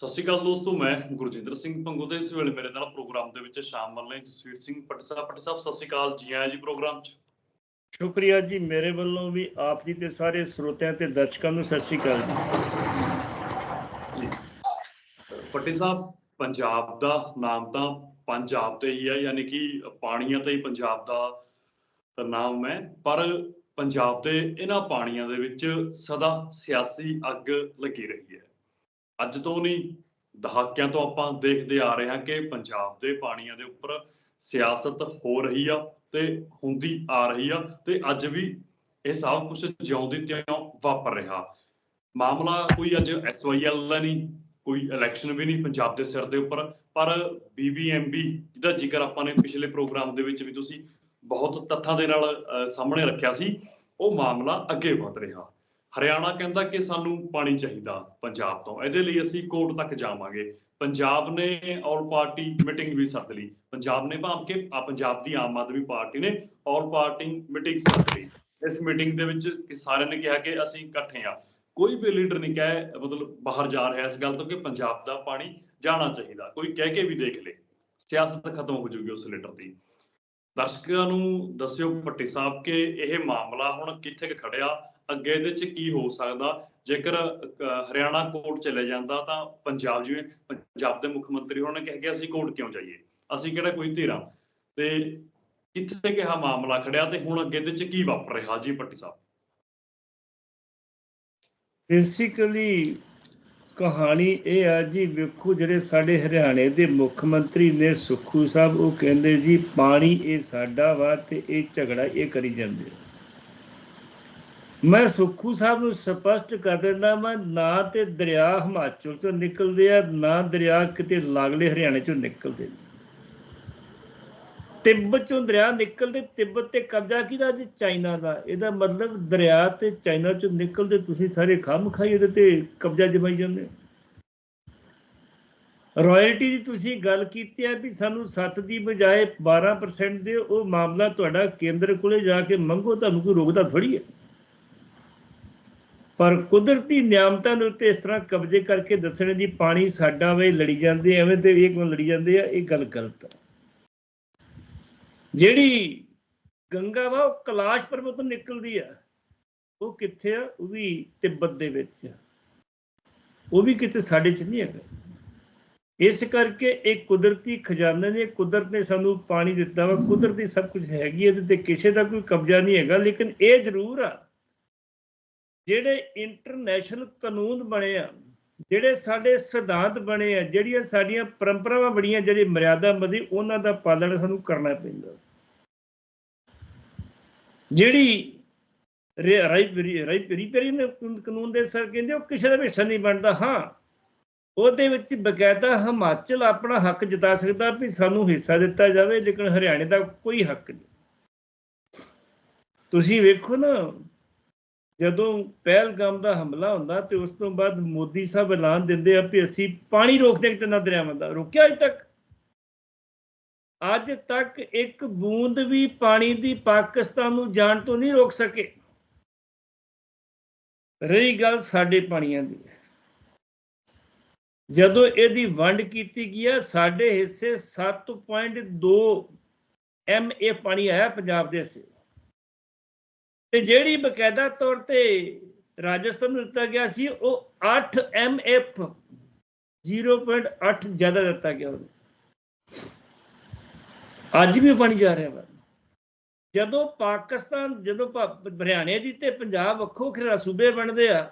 ਸਤਿ ਸ਼੍ਰੀ ਅਕਾਲ ਦੋਸਤੋ ਮੈਂ ਗੁਰਜਿੰਦਰ ਸਿੰਘ ਭੰਗੂ ਤੇ ਇਸ ਵੇਲੇ ਮੇਰੇ ਨਾਲ ਪ੍ਰੋਗਰਾਮ ਦੇ ਵਿੱਚ ਸ਼ਾਮਲ ਨੇ ਜਸਵੀਰ ਸਿੰਘ ਪੱਟੀ ਸਾਹਿਬ। ਪੱਟੀ ਸਾਹਿਬ ਸਤਿ ਸ਼੍ਰੀ ਅਕਾਲ ਜੀ ਆਇਆਂ ਜੀ ਪ੍ਰੋਗਰਾਮ 'ਚ। ਸ਼ੁਕਰੀਆ ਜੀ ਮੇਰੇ ਵੱਲੋਂ ਵੀ ਆਪ ਜੀ ਤੇ ਸਾਰੇ ਸਰੋਤਿਆਂ ਤੇ ਦਰਸ਼ਕਾਂ ਨੂੰ ਸਤਿ ਸ਼੍ਰੀ ਅਕਾਲ ਜੀ। ਜੀ ਪੱਟੀ ਸਾਹਿਬ ਪੰਜਾਬ ਦਾ ਨਾਮ ਤਾਂ ਪੰਜਾਬ ਤੇ ਹੀ ਹੈ ਯਾਨੀ ਕਿ ਪਾਣੀਆਂ ਤੇ ਹੀ ਪੰਜਾਬ ਦਾ ਨਾਮ ਹੈ ਪਰ ਪੰਜਾਬ ਦੇ ਇਹਨਾਂ ਪਾਣੀਆਂ ਦੇ ਵਿੱਚ ਸਦਾ ਸਿਆਸੀ ਅੱਗ ਲੱਗੀ ਰਹੀ ਹੈ। ਅੱਜ ਤੋਂ ਨਹੀਂ, ਦਹਾਕਿਆਂ ਤੋਂ ਆਪਾਂ ਦੇਖਦੇ ਆ ਰਹੇ ਹਾਂ ਕਿ ਪੰਜਾਬ ਦੇ ਪਾਣੀਆਂ ਦੇ ਉੱਪਰ ਸਿਆਸਤ ਹੋ ਰਹੀ ਆ ਤੇ ਹੁੰਦੀ ਆ ਰਹੀ ਆ ਤੇ ਅੱਜ ਵੀ ਇਹ ਸਭ ਕੁਝ ਜਿਉਂਦੀ ਤਿਉਂ ਵਾਪਰ ਰਿਹਾ। ਮਾਮਲਾ ਕੋਈ ਅੱਜ ਐਸਵਾਈਐਲ ਦਾ ਨਹੀਂ, ਕੋਈ ਇਲੈਕਸ਼ਨ ਵੀ ਨਹੀਂ ਪੰਜਾਬ ਦੇ ਸਿਰ ਦੇ ਉੱਪਰ, ਪਰ ਬੀਬੀਐਮਬੀ ਜਿਹਦਾ ਜ਼ਿਕਰ ਆਪਾਂ ਨੇ ਪਿਛਲੇ ਪ੍ਰੋਗਰਾਮ ਦੇ ਵਿੱਚ ਵੀ ਤੁਸੀਂ ਬਹੁਤ ਤੱਥਾਂ ਦੇ ਨਾਲ ਸਾਹਮਣੇ ਰੱਖਿਆ ਸੀ, ਉਹ ਮਾਮਲਾ ਅੱਗੇ ਵਧ ਰਿਹਾ। ਹਰਿਆਣਾ ਕਹਿੰਦਾ ਕਿ ਸਾਨੂੰ ਪਾਣੀ ਚਾਹੀਦਾ ਪੰਜਾਬ ਤੋਂ। ਇਹਦੇ ਲਈ ਅਸੀਂ ਕੋਰਟ ਤੱਕ ਜਾਵਾਂਗੇ। ਪੰਜਾਬ ਨੇ ਆਲ ਪਾਰਟੀ ਮੀਟਿੰਗ ਵੀ ਸੱਦ ਲਈ। ਪੰਜਾਬ ਨੇ ਭਾਵ ਕਿ ਪੰਜਾਬ ਦੀ ਆਮ ਆਦਮੀ ਪਾਰਟੀ ਨੇ ਆਲ ਪਾਰਟੀ ਮੀਟਿੰਗ ਸੱਦ ਲਈ। ਇਸ ਮੀਟਿੰਗ ਦੇ ਵਿੱਚ ਕਿ ਸਾਰਿਆਂ ਨੇ ਕਿਹਾ ਕਿ ਅਸੀਂ ਇਕੱਠੇ ਆ ਕੋਈ ਵੀ ਲੀਡਰ ਨਹੀਂ ਕਹੇ, ਮਤਲਬ ਬਾਹਰ ਜਾ ਰਿਹਾ ਇਸ ਗੱਲ ਤੋਂ ਕਿ ਪੰਜਾਬ ਦਾ ਪਾਣੀ ਜਾਣਾ ਚਾਹੀਦਾ। ਕੋਈ ਕਹਿ ਕੇ ਵੀ ਦੇਖ ਲੇ। ਸਿਆਸਤ ਖਤਮ ਹੋ ਜੂਗੀ ਉਸ ਲੀਡਰ ਦੀ। ਦਰਸ਼ਕਾਂ ਨੂੰ ਦੱਸਿਓ ਭੱਟੀ ਸਾਹਿਬ ਕਿ ਇਹ ਮਾਮਲਾ ਹੁਣ ਕਿੱਥੇ ਖੜਿਆ ਅੱਗੇ ਇਹਦੇ ਚ ਕੀ ਹੋ ਸਕਦਾ? ਜੇਕਰ ਹਰਿਆਣਾ ਕੋਰਟ ਚਲੇ ਜਾਂਦਾ ਤਾਂ ਪੰਜਾਬ ਜਿਵੇਂ ਪੰਜਾਬ ਦੇ ਮੁੱਖ ਮੰਤਰੀ ਉਹਨਾਂ ਨੇ ਕਿਹਾ ਅਸੀਂ ਕੋਰਟ ਕਿਉਂ ਜਾਈਏ? ਅਸੀਂ ਕਿਹੜਾ ਕੋਈ ਧੀਰਾ ਤੇ ਕਿੱਥੇ ਕਿਹਾ ਮਾਮਲਾ ਖੜਿਆ ਤੇ ਹੁਣ ਅੱਗੇ ਇਹਦੇ ਚ ਕੀ ਵਾਪਰ ਰਿਹਾ? ਜੀ, ਭੱਟੀ ਸਾਹਿਬ। ਬੇਸਿਕਲੀ ਕਹਾਣੀ ਇਹ ਆ ਜੀ, ਵੇਖੋ ਜਿਹੜੇ ਸਾਡੇ ਹਰਿਆਣੇ ਦੇ ਮੁੱਖ ਮੰਤਰੀ ਨੇ ਸੁਖੂ ਸਾਹਿਬ, ਉਹ ਕਹਿੰਦੇ ਜੀ, ਪਾਣੀ ਇਹ ਸਾਡਾ ਵਾ ਤੇ ਇਹ ਝਗੜਾ ਇਹ ਕਰੀ ਜਾਂਦੇ ਆ। ਮੈਂ ਸੁਖੂ ਸਾਹਿਬ ਨੂੰ ਸਪਸ਼ਟ ਕਰ ਦਿੰਦਾ ਮੈਂ ਨਾ ਤੇ ਦਰਿਆ ਹਿਮਾਚਲ ਚੋਂ ਨਿਕਲਦੇ ਆ, ਨਾ ਦਰਿਆ ਕਿਤੇ ਲਾਗਲੇ ਹਰਿਆਣੇ ਚੋਂ ਨਿਕਲਦੇ। ਨੇ। ਤਿੱਬਤ ਚੋਂ ਦਰਿਆ ਨਿਕਲਦੇ ਤਿੱਬਤ ਤੇ ਕਬਜ਼ਾ ਕਿਹਦਾ? ਜੀ ਚਾਈਨਾ ਦਾ। ਇਹਦਾ ਮਤਲਬ ਦਰਿਆ ਤੇ ਚਾਈਨਾ ਚੋਂ ਨਿਕਲਦੇ, ਤੁਸੀਂ ਸਾਰੇ ਖਮ ਖਾਈ ਇਹਦੇ ਤੇ ਕਬਜ਼ਾ ਜਮਾਈ ਜਾਂਦੇ ਰਾਇਲਟੀ ਦੀ ਤੁਸੀਂ ਗੱਲ ਕੀਤੀ ਹੈ ਵੀ ਸਾਨੂੰ 7 ਦੀ ਬਜਾਏ 12% ਦੇ ਉਹ ਮਾਮਲਾ ਤੁਹਾਡਾ ਕੇਂਦਰ ਕੋਲੇ ਜਾ ਕੇ ਮੰਗੋ, ਤੁਹਾਨੂੰ ਕੋਈ ਰੋਕਦਾ ਥੋੜੀ ਹੈ। ਪਰ ਕੁਦਰਤੀ ਨਿਆਮਤਾਂ ਦੇ ਉੱਤੇ ਇਸ ਤਰ੍ਹਾਂ ਕਬਜ਼ੇ ਕਰਕੇ ਦੱਸਣੇ ਜੀ ਪਾਣੀ ਸਾਡਾ ਵੇ ਲੜੀ ਜਾਂਦੇ ਐਵੇਂ ਤੇ ਇਹ ਕਿਉਂ ਲੜੀ ਜਾਂਦੇ ਆ, ਇਹ ਗੱਲ ਗਲਤ ਆ। ਜਿਹੜੀ ਗੰਗਾ ਵਾ, ਉਹ ਕੈਲਾਸ਼ ਪਰਬਤ ਤੋਂ ਨਿਕਲਦੀ ਆ, ਉਹ ਕਿੱਥੇ ਆ? ਉਹ ਵੀ ਤਿੱਬਤ ਦੇ ਵਿੱਚ ਆ। ਉਹ ਵੀ ਕਿਤੇ ਸਾਡੇ ਚ ਨਹੀਂ ਹੈਗਾ। ਇਸ ਕਰਕੇ ਇਹ ਕੁਦਰਤੀ ਖਜ਼ਾਨੇ ਨੇ, ਕੁਦਰਤ ਨੇ ਸਾਨੂੰ ਪਾਣੀ ਦਿੱਤਾ ਵਾ। ਕੁਦਰਤੀ ਸਭ ਕੁਝ ਹੈਗੀ ਇਹਦੇ ਤੇ ਕਿਸੇ ਦਾ ਕੋਈ ਕਬਜ਼ਾ ਨਹੀਂ ਹੈਗਾ, ਲੇਕਿਨ ਇਹ ਜ਼ਰੂਰ ਆ ਜਿਹੜੇ ਇੰਟਰਨੈਸ਼ਨਲ ਕਾਨੂੰਨ ਬਣੇ ਆ, ਜਿਹੜੇ ਸਾਡੇ ਸਿਧਾਂਤ ਬਣੇ ਆ, ਜਿਹੜੀਆਂ ਸਾਡੀਆਂ ਪਰੰਪਰਾਵਾਂ ਬੜੀਆਂ ਜਿਹੜੀ ਮਰਿਆਦਾ ਮਦੀ ਉਹਨਾਂ ਦਾ ਪਾਲਣ ਸਾਨੂੰ ਕਰਨਾ ਪੈਂਦਾ। ਜਿਹੜੀ ਰਿਪੇਰੀ ਕਾਨੂੰਨ ਦੇ ਸਰ ਕਹਿੰਦੇ ਉਹ ਕਿਸੇ ਦਾ ਵੀ ਹਿੱਸਾ ਨਹੀਂ ਬਣਦਾ। ਹਾਂ, ਉਹਦੇ ਵਿੱਚ ਬਕਾਇਦਾ ਹਿਮਾਚਲ ਆਪਣਾ ਹੱਕ ਜਤਾ ਸਕਦਾ ਵੀ ਸਾਨੂੰ ਹਿੱਸਾ ਦਿੱਤਾ ਜਾਵੇ, ਲੇਕਿਨ ਹਰਿਆਣੇ ਦਾ ਕੋਈ ਹੱਕ ਨਹੀਂ। ਤੁਸੀਂ ਵੇਖੋ ਨਾ ਜਦੋਂ ਪਹਿਲਗਾਮ ਦਾ ਹਮਲਾ ਹੁੰਦਾ ਤੇ ਉਸ ਤੋਂ ਬਾਅਦ ਮੋਦੀ ਸਾਹਿਬ ਐਲਾਨ ਦਿੰਦੇ ਆ ਵੀ ਅਸੀਂ ਪਾਣੀ ਰੋਕਦੇ ਕਿ ਤਿੰਨਾਂ ਦਰਿਆਵਾਂ ਦਾ। ਰੋਕਿਆ ਅਜੇ ਤੱਕ? ਅੱਜ ਤੱਕ ਇੱਕ ਬੂੰਦ ਵੀ ਪਾਣੀ ਦੀ ਪਾਕਿਸਤਾਨ ਨੂੰ ਜਾਣ ਤੋਂ ਨਹੀਂ ਰੋਕ ਸਕੇ। ਰਹੀ ਗੱਲ ਸਾਡੇ ਪਾਣੀਆਂ ਦੀ। ਜਦੋਂ ਇਹਦੀ ਵੰਡ ਕੀਤੀ ਗਈ ਆ, ਸਾਡੇ ਹਿੱਸੇ 7.2 ਐਮਏ ਪਾਣੀ ਆਇਆ ਪੰਜਾਬ ਦੇ ਹਿੱਸੇ। ਤੇ ਜਿਹੜੀ ਬਕਾਇਦਾ ਤੌਰ ਤੇ ਰਾਜਸਥਾਨ ਨੂੰ ਦਿੱਤਾ ਗਿਆ ਸੀ, ਉਹ 8 ਐਮਐਫ 0.8 ਜ਼ਿਆਦਾ ਦਿੱਤਾ ਗਿਆ ਉਹਨੂੰ। ਅੱਜ ਵੀ ਉਹ ਪਾਣੀ ਜਾ ਰਿਹਾ ਵਾ। ਜਦੋਂ ਪਾਕਿਸਤਾਨ, ਜਦੋਂ ਪ- ਹਰਿਆਣੇ ਦੀ ਤੇ ਪੰਜਾਬ ਵੱਖੋ ਖਰਾ ਸੂਬੇ ਬਣਦੇ ਆ,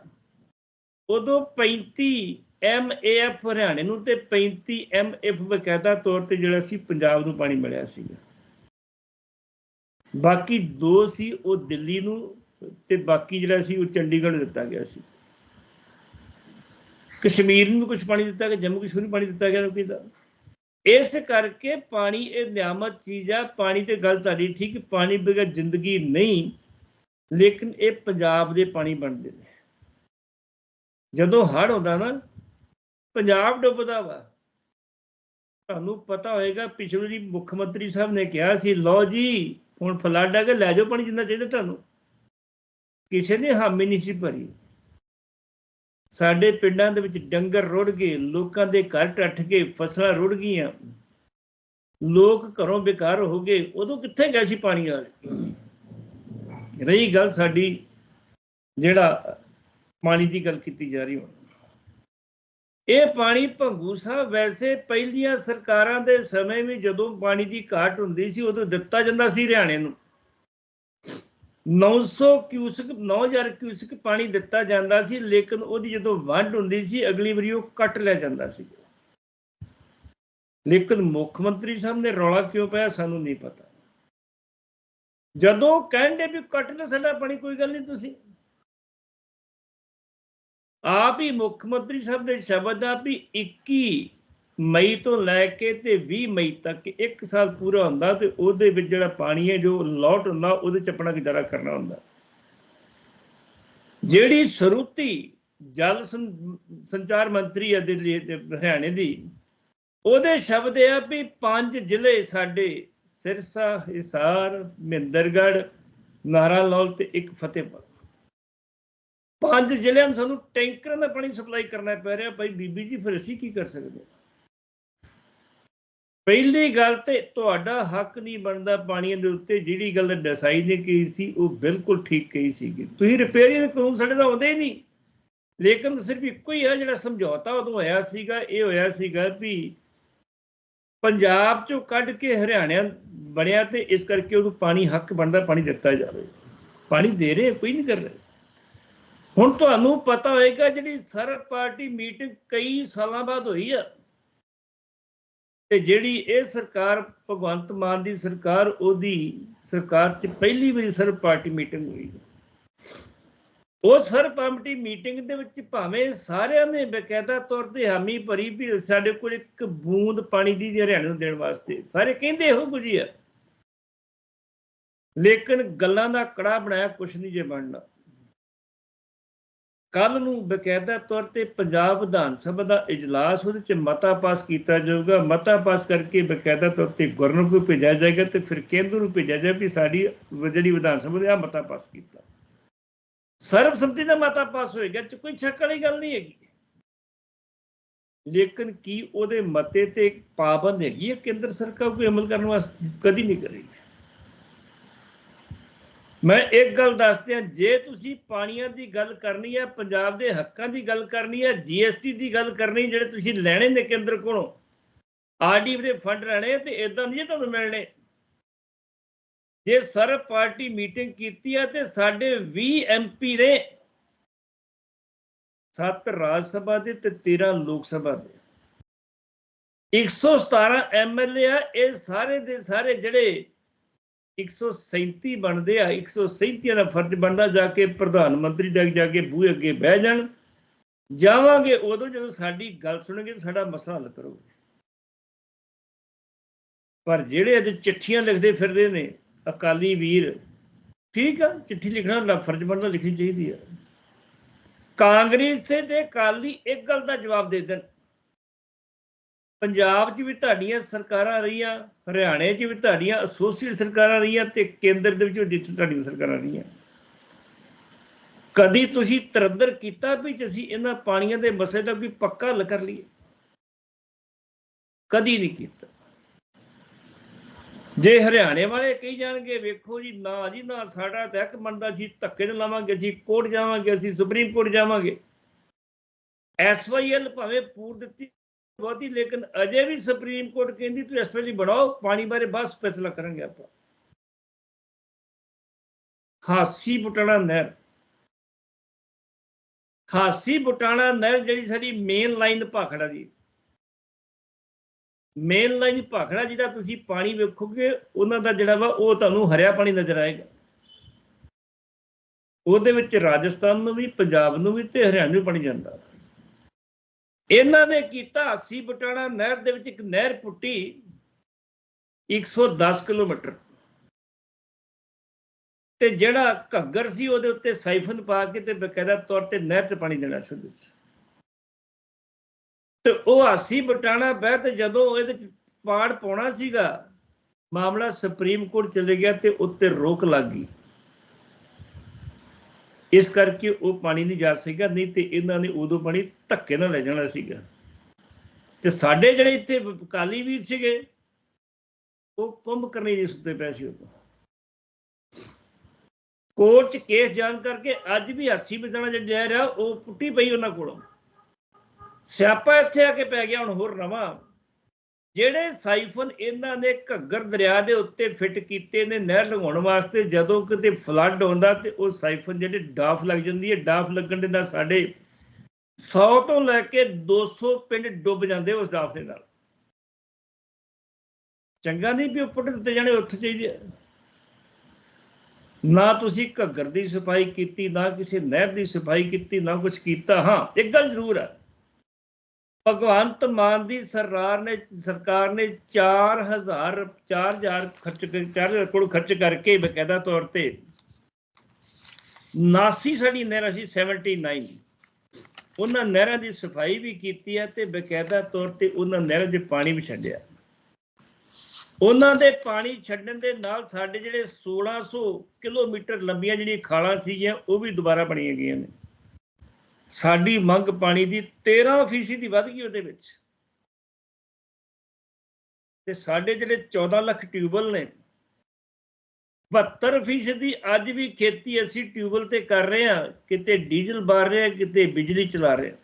ਉਦੋਂ 35 ਐਮਏਐਫ ਹਰਿਆਣੇ ਨੂੰ ਤੇ 35 ਐਮਐਫ ਬਕਾਇਦਾ ਤੌਰ ਤੇ ਜਿਹੜਾ ਸੀ, ਪੰਜਾਬ ਨੂੰ ਪਾਣੀ ਮਿਲਿਆ ਸੀਗਾ। ਬਾਕੀ ਦੋ ਸੀ, ਉਹ ਦਿੱਲੀ ਨੂੰ ਤੇ ਬਾਕੀ ਜਿਹੜਾ ਸੀ, ਉਹ ਚੰਡੀਗੜ੍ਹ ਨੂੰ ਦਿੱਤਾ ਗਿਆ ਸੀ। ਕਸ਼ਮੀਰ ਨੂੰ ਕੁਝ ਪਾਣੀ ਦਿੱਤਾ ਗਿਆ, ਜੰਮੂ ਕਸ਼ਮੀਰ ਨੂੰ ਪਾਣੀ ਦਿੱਤਾ ਗਿਆ ਕਿਦਾ ਇਸ ਕਰਕੇ ਪਾਣੀ ਇਹ ਨਿਆਮਤ ਚੀਜ਼ ਆ, ਪਾਣੀ ਤੇ ਗੱਲ ਤੁਹਾਡੀ ਠੀਕ, ਪਾਣੀ ਬਗੈਰ ਜ਼ਿੰਦਗੀ ਨਹੀਂ, ਲੇਕਿਨ ਇਹ ਪੰਜਾਬ ਦੇ ਪਾਣੀ ਬਣਦੇ ਨੇ। ਜਦੋਂ ਹੜ੍ਹ ਹੁੰਦਾ ਨਾ, ਪੰਜਾਬ ਡੁੱਬਦਾ ਵਾ। ਤੁਹਾਨੂੰ ਪਤਾ ਹੋਏਗਾ, ਪਿਛਲੇ ਜੀ ਮੁੱਖ ਮੰਤਰੀ ਸਾਹਿਬ ਨੇ ਕਿਹਾ ਸੀ, ਲਓ ਜੀ ਹੁਣ ਫਲੱਡ ਆ ਕੇ ਲੈ ਜਾਓ ਪਾਣੀ ਜਿੰਨਾ ਚਾਹੀਦਾ ਤੁਹਾਨੂੰ। ਕਿਸੇ ਨੇ ਹਾਮੀ ਨਹੀਂ ਸੀ ਭਰੀ। ਸਾਡੇ ਪਿੰਡਾਂ ਦੇ ਵਿੱਚ ਡੰਗਰ ਰੁੜ ਗਏ, ਲੋਕਾਂ ਦੇ ਘਰ ਟੱਟ ਗਏ, ਫਸਲਾਂ ਰੁੜ ਗਈਆਂ। ਲੋਕ ਘਰੋਂ ਬੇਕਾਰ ਹੋ ਗਏ। ਉਦੋਂ ਕਿੱਥੇ ਗਏ ਸੀ ਪਾਣੀ ਵਾਲੇ? ਰਹੀ ਗੱਲ ਸਾਡੀ ਜਿਹੜਾ ਪਾਣੀ ਦੀ ਗੱਲ ਕੀਤੀ ਜਾ ਰਹੀ ਹੁਣ। ਇਹ ਪਾਣੀ ਭੰਗੂ ਸਾਹਿਬ ਵੈਸੇ ਪਹਿਲੀਆਂ ਸਰਕਾਰਾਂ ਦੇ ਸਮੇਂ ਵੀ ਜਦੋਂ ਪਾਣੀ ਦੀ ਘਾਟ ਹੁੰਦੀ ਸੀ, ਉਦੋਂ ਦਿੱਤਾ ਜਾਂਦਾ ਸੀ ਹਰਿਆਣੇ ਨੂੰ। 900 ਕਿਊਸਕ 9000 ਕਿਊਸਕ ਪਾਣੀ ਦਿੱਤਾ ਜਾਂਦਾ ਸੀ, ਲੇਕਿਨ ਉਹਦੀ ਜਦੋਂ ਵੰਡ ਹੁੰਦੀ ਸੀ, ਅਗਲੀ ਵਾਰੀ ਉਹ ਕੱਟ ਲਿਆ ਜਾਂਦਾ ਸੀ। ਲੇਕਿਨ ਮੁੱਖ ਮੰਤਰੀ ਸਾਹਿਬ ਨੇ ਰੌਲਾ ਕਿਉਂ ਪਾਇਆ, ਸਾਨੂੰ ਨਹੀਂ ਪਤਾ। ਜਦੋਂ ਕਹਿੰਦੇ ਵੀ ਕੱਟ ਲਓ, ਸਾਡਾ ਪਾਣੀ ਕੋਈ ਗੱਲ ਨਹੀਂ, ਤੁਸੀਂ ਆਪ ਹੀ ਮੁੱਖ ਮੰਤਰੀ ਸਾਹਿਬ ਦੇ ਸ਼ਬਦ ਆ ਵੀ 21 ਮਈ ਤੋਂ ਲੈ ਕੇ ਤੇ 20 ਮਈ ਤੱਕ ਇੱਕ ਸਾਲ ਪੂਰਾ ਹੁੰਦਾ ਤੇ ਉਹਦੇ ਵਿੱਚ ਜਿਹੜਾ ਪਾਣੀ ਹੈ, ਜੋ ਲੋਟ ਹੁੰਦਾ, ਉਹਦੇ ਚ ਆਪਣਾ ਗੁਜ਼ਾਰਾ ਕਰਨਾ ਹੁੰਦਾ। ਜਿਹੜੀ ਸਰੂਤੀ ਜਲ ਸੰਚਾਰ ਮੰਤਰੀ ਹੈ ਦਿੱਲੀ ਹਰਿਆਣੇ ਦੀ, ਉਹਦੇ ਸ਼ਬਦ ਇਹ ਆ ਵੀ ਪੰਜ ਜ਼ਿਲ੍ਹੇ ਸਾਡੇ, ਸਿਰਸਾ, ਹਿਸਾਰ, ਮਹਿੰਦਰਗੜ੍ਹ ਨਾਰਾ ਲੌਲ ਤੇ ਇੱਕ ਫਤਿਹਪੁਰ। ਪੰਜ ਜ਼ਿਲ੍ਹਿਆਂ ਨੂੰ ਸਾਨੂੰ ਟੈਂਕਰਾਂ ਦਾ ਪਾਣੀ ਸਪਲਾਈ ਕਰਨਾ ਪੈ ਰਿਹਾ। ਭਾਈ ਬੀਬੀ ਜੀ, ਫਿਰ ਅਸੀਂ ਕੀ ਕਰ ਸਕਦੇ ਪਹਿਲੀ ਗੱਲ ਤੇ ਤੁਹਾਡਾ ਹੱਕ ਨਹੀਂ ਬਣਦਾ ਪਾਣੀਆਂ ਦੇ ਉੱਤੇ। ਜਿਹੜੀ ਗੱਲ ਡਸਾਈ ਨੇ ਕਹੀ ਸੀ, ਉਹ ਬਿਲਕੁਲ ਠੀਕ ਕਹੀ ਸੀਗੀ। ਤੁਸੀਂ ਰਿਪੇਅਰਿੰਗ ਕਾਨੂੰਨ ਸਾਡੇ ਦਾ ਆਉਂਦੇ ਹੀ ਨਹੀਂ। ਲੇਕਿਨ ਸਿਰਫ ਇੱਕੋ ਹੀ ਹੈ ਜਿਹੜਾ ਸਮਝੌਤਾ ਉਦੋਂ ਹੋਇਆ ਸੀਗਾ, ਇਹ ਹੋਇਆ ਸੀਗਾ ਵੀ ਪੰਜਾਬ ਚੋਂ ਕੱਢ ਕੇ ਹਰਿਆਣਾ ਬਣਿਆ ਤੇ ਇਸ ਕਰਕੇ ਉਹਨੂੰ ਪਾਣੀ, ਹੱਕ ਬਣਦਾ ਪਾਣੀ ਦਿੱਤਾ ਜਾਵੇ। ਪਾਣੀ ਦੇ ਰਹੇ ਕੋਈ ਨਹੀਂ ਕਰ ਰਿਹਾ। ਹੁਣ ਤੁਹਾਨੂੰ ਪਤਾ ਹੋਏਗਾ ਜਿਹੜੀ ਸਰਬ ਪਾਰਟੀ ਮੀਟਿੰਗ ਕਈ ਸਾਲਾਂ ਬਾਅਦ ਹੋਈ ਆ। ਤੇ ਜਿਹੜੀ ਇਹ ਸਰਕਾਰ, ਭਗਵੰਤ ਮਾਨ ਦੀ ਸਰਕਾਰ, ਉਹਦੀ ਸਰਕਾਰ 'ਚ ਪਹਿਲੀ ਵਾਰੀ ਸਰਬ ਪਾਰਟੀ ਮੀਟਿੰਗ ਹੋਈ ਉਹ ਸਰਬ ਪਾਰਟੀ ਮੀਟਿੰਗ ਦੇ ਵਿੱਚ ਭਾਵੇਂ ਸਾਰਿਆਂ ਨੇ ਬਕਾਇਦਾ ਤੌਰ ਤੇ ਹਾਮੀ ਭਰੀ ਵੀ ਸਾਡੇ ਕੋਲ ਇੱਕ ਬੂੰਦ ਪਾਣੀ ਦੀ ਹਰਿਆਣੇ ਨੂੰ ਦੇਣ ਵਾਸਤੇ, ਸਾਰੇ ਕਹਿੰਦੇ ਇਹੋ ਕੁਝ ਹੀ ਆ। ਲੇਕਿਨ ਗੱਲਾਂ ਦਾ ਕੜਾ ਬਣਾਇਆ ਕੁਛ ਨਹੀਂ ਜੇ ਬਣਨਾ। ਕੱਲ ਨੂੰ ਬਕਾਇਦਾ ਤੌਰ ਤੇ ਪੰਜਾਬ ਵਿਧਾਨ ਸਭਾ ਦਾ ਇਜਲਾਸ, ਉਹਦੇ ਚ ਮਤਾ ਪਾਸ ਕੀਤਾ ਜਾਊਗਾ। ਮਤਾ ਪਾਸ ਕਰਕੇ ਬਕਾਇਦਾ ਤੌਰ ਤੇ ਗਵਰਨਰ ਨੂੰ ਭੇਜਿਆ ਜਾਏਗਾ ਤੇ ਫਿਰ ਕੇਂਦਰ ਨੂੰ ਭੇਜਿਆ ਜਾਏ ਵੀ ਸਾਡੀ ਜਿਹੜੀ ਵਿਧਾਨ ਸਭਾ ਦੇ ਆ ਮਤਾ ਪਾਸ ਕੀਤਾ। ਸਰਬਸੰਮਤੀ ਦਾ ਮਤਾ ਪਾਸ ਹੋਏਗਾ ਚ ਕੋਈ ਸ਼ੱਕ ਵਾਲੀ ਗੱਲ ਨਹੀਂ ਹੈਗੀ। ਲੇਕਿਨ ਕੀ ਉਹਦੇ ਮਤੇ ਤੇ ਪਾਬੰਦ ਹੈਗੀ ਹੈ ਕੇਂਦਰ ਸਰਕਾਰ ਕੋਈ ਅਮਲ ਕਰਨ ਵਾਸਤੇ? ਕਦੀ ਨਹੀਂ ਕਰੇਗੀ। ਮੈਂ ਇੱਕ ਗੱਲ ਦੱਸਦਿਆਂ ਜੇ ਤੁਸੀਂ ਪਾਣੀਆਂ ਦੀ ਗੱਲ ਕਰਨੀ ਹੈ, ਪੰਜਾਬ ਦੇ ਹੱਕਾਂ ਦੀ ਗੱਲ ਕਰਨੀ ਹੈ ਜੀਐਸਟੀ ਦੀ ਗੱਲ ਕਰਨੀ, ਜਿਹੜੇ ਤੁਸੀਂ ਲੈਣੇ ਨੇ ਕੇਂਦਰ ਕੋਲੋਂ ਆਰਡੀਐਫ ਦੇ ਫੰਡ ਲੈਣੇ ਤੇ ਇਦਾਂ ਨਹੀਂ ਤੁਹਾਨੂੰ ਮਿਲਣੇ। ਜੇ ਸਰਬ ਪਾਰਟੀ ਮੀਟਿੰਗ ਕੀਤੀ ਹੈ ਤੇ ਸਾਡੇ 20 ਐਮਪੀ ਨੇ 7 ਰਾਜ ਸਭਾ ਦੇ ਤੇ 13 ਲੋਕ ਸਭਾ ਦੇ। 117 ਐਮਐਲਏ ਆ, ਇਹ ਸਾਰੇ ਦੇ ਸਾਰੇ ਜਿਹੜੇ 137 ਬਣਦੇ ਆ 137 ਦਾ ਫਰਜ਼ ਬਣਦਾ ਜਾ ਕੇ ਪ੍ਰਧਾਨ ਮੰਤਰੀ ਤੱਕ ਜਾ ਕੇ ਬੂਹੇ ਅੱਗੇ ਬਹਿ ਜਾਣ, ਜਾਵਾਂਗੇ ਉਦੋਂ ਜਦੋਂ ਸਾਡੀ ਗੱਲ ਸੁਣਨਗੇ ਤਾਂ ਸਾਡਾ ਮਸਲਾ ਹੱਲ ਕਰੋਗੇ। ਪਰ ਜਿਹੜੇ ਅੱਜ ਚਿੱਠੀਆਂ ਲਿਖਦੇ ਫਿਰਦੇ ਨੇ, ਅਕਾਲੀ ਵੀਰ, ਠੀਕ ਆ, ਚਿੱਠੀ ਲਿਖਣਾ ਦਾ ਫਰਜ਼ ਬਣਦਾ ਲਿਖਣੀ ਚਾਹੀਦੀ ਆ। ਕਾਂਗਰਸ ਤੇ ਅਕਾਲੀ ਇੱਕ ਗੱਲ ਦਾ ਜਵਾਬ ਦੇ ਦੇਣ। ਪੰਜਾਬ 'ਚ ਵੀ ਤੁਹਾਡੀਆਂ ਸਰਕਾਰਾਂ ਰਹੀਆਂ, ਹਰਿਆਣੇ 'ਚ ਵੀ ਤੁਹਾਡੀਆਂ ਐਸੋਸੀਏਟ ਸਰਕਾਰਾਂ ਰਹੀਆਂ ਤੇ ਕੇਂਦਰ ਦੇ ਵਿੱਚ ਵੀ ਤੁਹਾਡੀਆਂ ਸਰਕਾਰਾਂ ਰਹੀਆਂ। ਕਦੀ ਤੁਸੀਂ ਤਰੱਦਰ ਕੀਤਾ ਵੀ ਅਸੀਂ ਇਹਨਾਂ ਪਾਣੀਆਂ ਦੇ ਮਸਲੇ ਦਾ ਕੋਈ ਪੱਕਾ ਹੱਲ ਕਰ ਲਈਏ? ਕਦੀ ਨਹੀਂ ਕੀਤਾ। ਜੇ ਹਰਿਆਣੇ ਵਾਲੇ ਕਹੀ ਜਾਣਗੇ, ਵੇਖੋ ਜੀ, ਨਾ ਜੀ, ਨਾ ਸਾਡਾ ਤਾਂ ਇੱਕ ਮੰਨਦਾ ਸੀ, ਧੱਕੇ ਨਾਲ ਲਾਵਾਂਗੇ, ਅਸੀਂ ਕੋਰਟ ਜਾਵਾਂਗੇ, ਅਸੀਂ ਸੁਪਰੀਮ ਕੋਰਟ ਜਾਵਾਂਗੇ। ਐਸਵਾਈਐਲ ਭਾਵੇਂ ਪੂਰ ਦਿੱਤੀ ਬਹੁਤੀ, ਲੇਕਿਨ ਅਜੇ ਵੀ ਸੁਪਰੀਮ ਕੋਰਟ ਕਹਿੰਦੀ, ਤੂੰ ਐਸਪੀਲੀ ਬਣਾਓ, ਪਾਣੀ ਬਾਰੇ ਬਸ ਫੈਸਲਾ ਕਰਾਂਗੇ ਆਪਾਂ। ਹਾਸੀ ਬੁਟਾਣਾ ਨਹਿਰ। ਹਾਸੀ ਬੁਟਾਣਾ ਨਹਿਰ ਜਿਹੜੀ ਸਾਡੀ ਮੇਨ ਲਾਈਨ ਭਾਖੜਾ ਦੀ। ਮੇਨ ਲਾਈਨ ਭਾਖੜਾ ਜਿਹੜਾ ਤੁਸੀਂ ਪਾਣੀ ਵੇਖੋਗੇ, ਉਹਨਾਂ ਦਾ ਜਿਹੜਾ ਵਾ, ਉਹ ਤੁਹਾਨੂੰ ਹਰਿਆ ਪਾਣੀ ਨਜ਼ਰ ਆਏਗਾ। ਉਹਦੇ ਵਿੱਚ ਰਾਜਸਥਾਨ ਨੂੰ ਵੀ, ਪੰਜਾਬ ਨੂੰ ਵੀ ਤੇ ਹਰਿਆਣੇ ਨੂੰ ਪਾਣੀ ਜਾਂਦਾ। ਇਹਨਾਂ ਨੇ ਕੀਤਾ ਹਾਸੀ ਬਟਾਣਾ ਨਹਿਰ ਦੇ ਵਿੱਚ ਇੱਕ ਨਹਿਰ ਪੁੱਟੀ 110 ਕਿਲੋਮੀਟਰ। ਤੇ ਜਿਹੜਾ ਘੱਗਰ ਸੀ ਉਹਦੇ ਉੱਤੇ ਸਾਈਫਨ ਪਾ ਕੇ ਤੇ ਬਕਾਇਦਾ ਤੌਰ ਤੇ ਨਹਿਰ 'ਚ ਪਾਣੀ ਦੇਣਾ ਸ਼ੁਰੂ ਸੀ। ਤੇ ਉਹ ਹਾਸੀ ਬਟਾਣਾ ਬਹਿ ਤੇ ਜਦੋਂ ਇਹਦੇ 'ਚ ਪਾੜ ਪਾਉਣਾ ਸੀਗਾ, ਮਾਮਲਾ ਸੁਪਰੀਮ ਕੋਰਟ ਚਲੇ ਗਿਆ ਤੇ ਉੱਤੇ ਰੋਕ ਲੱਗ ਗਈ। ਇਸ ਕਰਕੇ ਉਹ ਪਾਣੀ ਨਹੀਂ ਜਾ ਸਕਿਆ, ਨਹੀਂ ਤੇ ਇਹਨਾਂ ਨੇ ਉਦੋਂ ਪਾਣੀ ਧੱਕੇ ਨਾਲ ਲੈ ਜਾਣਾ ਸੀਗਾ। ਤੇ ਸਾਡੇ ਜਿਹੜੇ ਇੱਥੇ ਕਾਲੀ ਵੀਰ ਸੀਗੇ, ਉਹ ਕੁੰਭ ਕਰਨੀ ਦੇ ਸੁੱਤੇ ਪਏ ਸੀ ਉਦੋਂ। ਕੋਰਟ 'ਚ ਕੇਸ ਜਾਣ ਕਰਕੇ ਅੱਜ ਵੀ ਹਾਸੀ ਬਚਣਾ ਜਿਹੜਾ ਜਾ ਰਿਹਾ ਉਹ ਪੁੱਟੀ ਪਈ ਉਹਨਾਂ ਕੋਲੋਂ। ਸਿਆਪਾ ਇੱਥੇ ਆ ਕੇ ਪੈ ਗਿਆ, ਹੁਣ ਹੋਰ ਨਵਾਂ ਜਿਹੜੇ ਸਾਈਫਨ ਇਹਨਾਂ ਨੇ ਘੱਗਰ ਦਰਿਆ ਦੇ ਉੱਤੇ ਫਿੱਟ ਕੀਤੇ ਨੇ, ਨਹਿਰ ਲਗਾਉਣ ਵਾਸਤੇ ਜਦੋਂ ਕਿਤੇ ਫਲੱਡ ਆਉਂਦਾ ਤੇ ਉਹ ਸਾਈਫਨ ਜਿਹੜੇ ਡਾਫ ਲੱਗ ਜਾਂਦੀ ਹੈ, ਡਾਫ ਲੱਗਣ ਦੇ ਨਾਲ ਸਾਡੇ 100 ਤੋਂ ਲੈ ਕੇ 200 ਪਿੰਡ ਡੁੱਬ ਜਾਂਦੇ ਉਸ ਡਾਫ ਦੇ ਨਾਲ। ਚੰਗਾ ਨਹੀਂ ਵੀ ਉੱਪਰ ਦਿੱਤੇ ਜਾਣੇ, ਉੱਥੇ ਚਾਹੀਦੇ ਨਾ ਤੁਸੀਂ ਘੱਗਰ ਦੀ ਸਫ਼ਾਈ ਕੀਤੀ, ਨਾ ਕਿਸੇ ਨਹਿਰ ਦੀ ਸਫ਼ਾਈ ਕੀਤੀ, ਨਾ ਕੁਝ ਕੀਤਾ। ਹਾਂ, ਇੱਕ ਗੱਲ ਜ਼ਰੂਰ ਹੈ ਭਗਵੰਤ ਮਾਨ ਦੀ ਸਰਕਾਰ ਨੇ ਸਰਕਾਰ ਨੇ 4000 4000 ਖਰਚ ਕਰ 4000 ਕਰੋੜ ਖਰਚ ਕਰਕੇ ਬਕਾਇਦਾ ਤੌਰ ਤੇ 89 ਸਾਡੀ ਨਹਿਰਾਂ ਸੀ 79 ਉਹਨਾਂ ਨਹਿਰਾਂ ਦੀ ਸਫ਼ਾਈ ਵੀ ਕੀਤੀ ਹੈ ਤੇ ਬਕਾਇਦਾ ਤੌਰ ਤੇ ਉਹਨਾਂ ਨਹਿਰਾਂ 'ਚ ਪਾਣੀ ਵੀ ਛੱਡਿਆ। ਉਹਨਾਂ ਦੇ ਪਾਣੀ ਛੱਡਣ ਦੇ ਨਾਲ ਸਾਡੇ ਜਿਹੜੇ 1600 ਕਿਲੋਮੀਟਰ ਲੰਬੀਆਂ ਜਿਹੜੀਆਂ ਖਾਲਾਂ ਸੀਗੀਆਂ, ਉਹ ਵੀ ਦੁਬਾਰਾ ਬਣੀਆਂ ਗਈਆਂ ਨੇ। ਸਾਡੀ ਮੰਗ ਪਾਣੀ ਦੀ 13% ਦੀ ਵੱਧ ਗਈ ਉਹਦੇ ਵਿੱਚ। ਤੇ ਸਾਡੇ ਜਿਹੜੇ 14 ਲੱਖ ਟਿਊਬਲ ਨੇ 72% ਦੀ ਅੱਜ ਵੀ ਖੇਤੀ ਅਸੀਂ ਟਿਊਬਲ ਤੇ ਕਰ ਰਹੇ ਹਾਂ, ਕਿਤੇ ਡੀਜ਼ਲ ਬਾਰ ਰਹੇ ਹਾਂ, ਕਿਤੇ ਬਿਜਲੀ ਚਲਾ ਰਹੇ ਹਾਂ।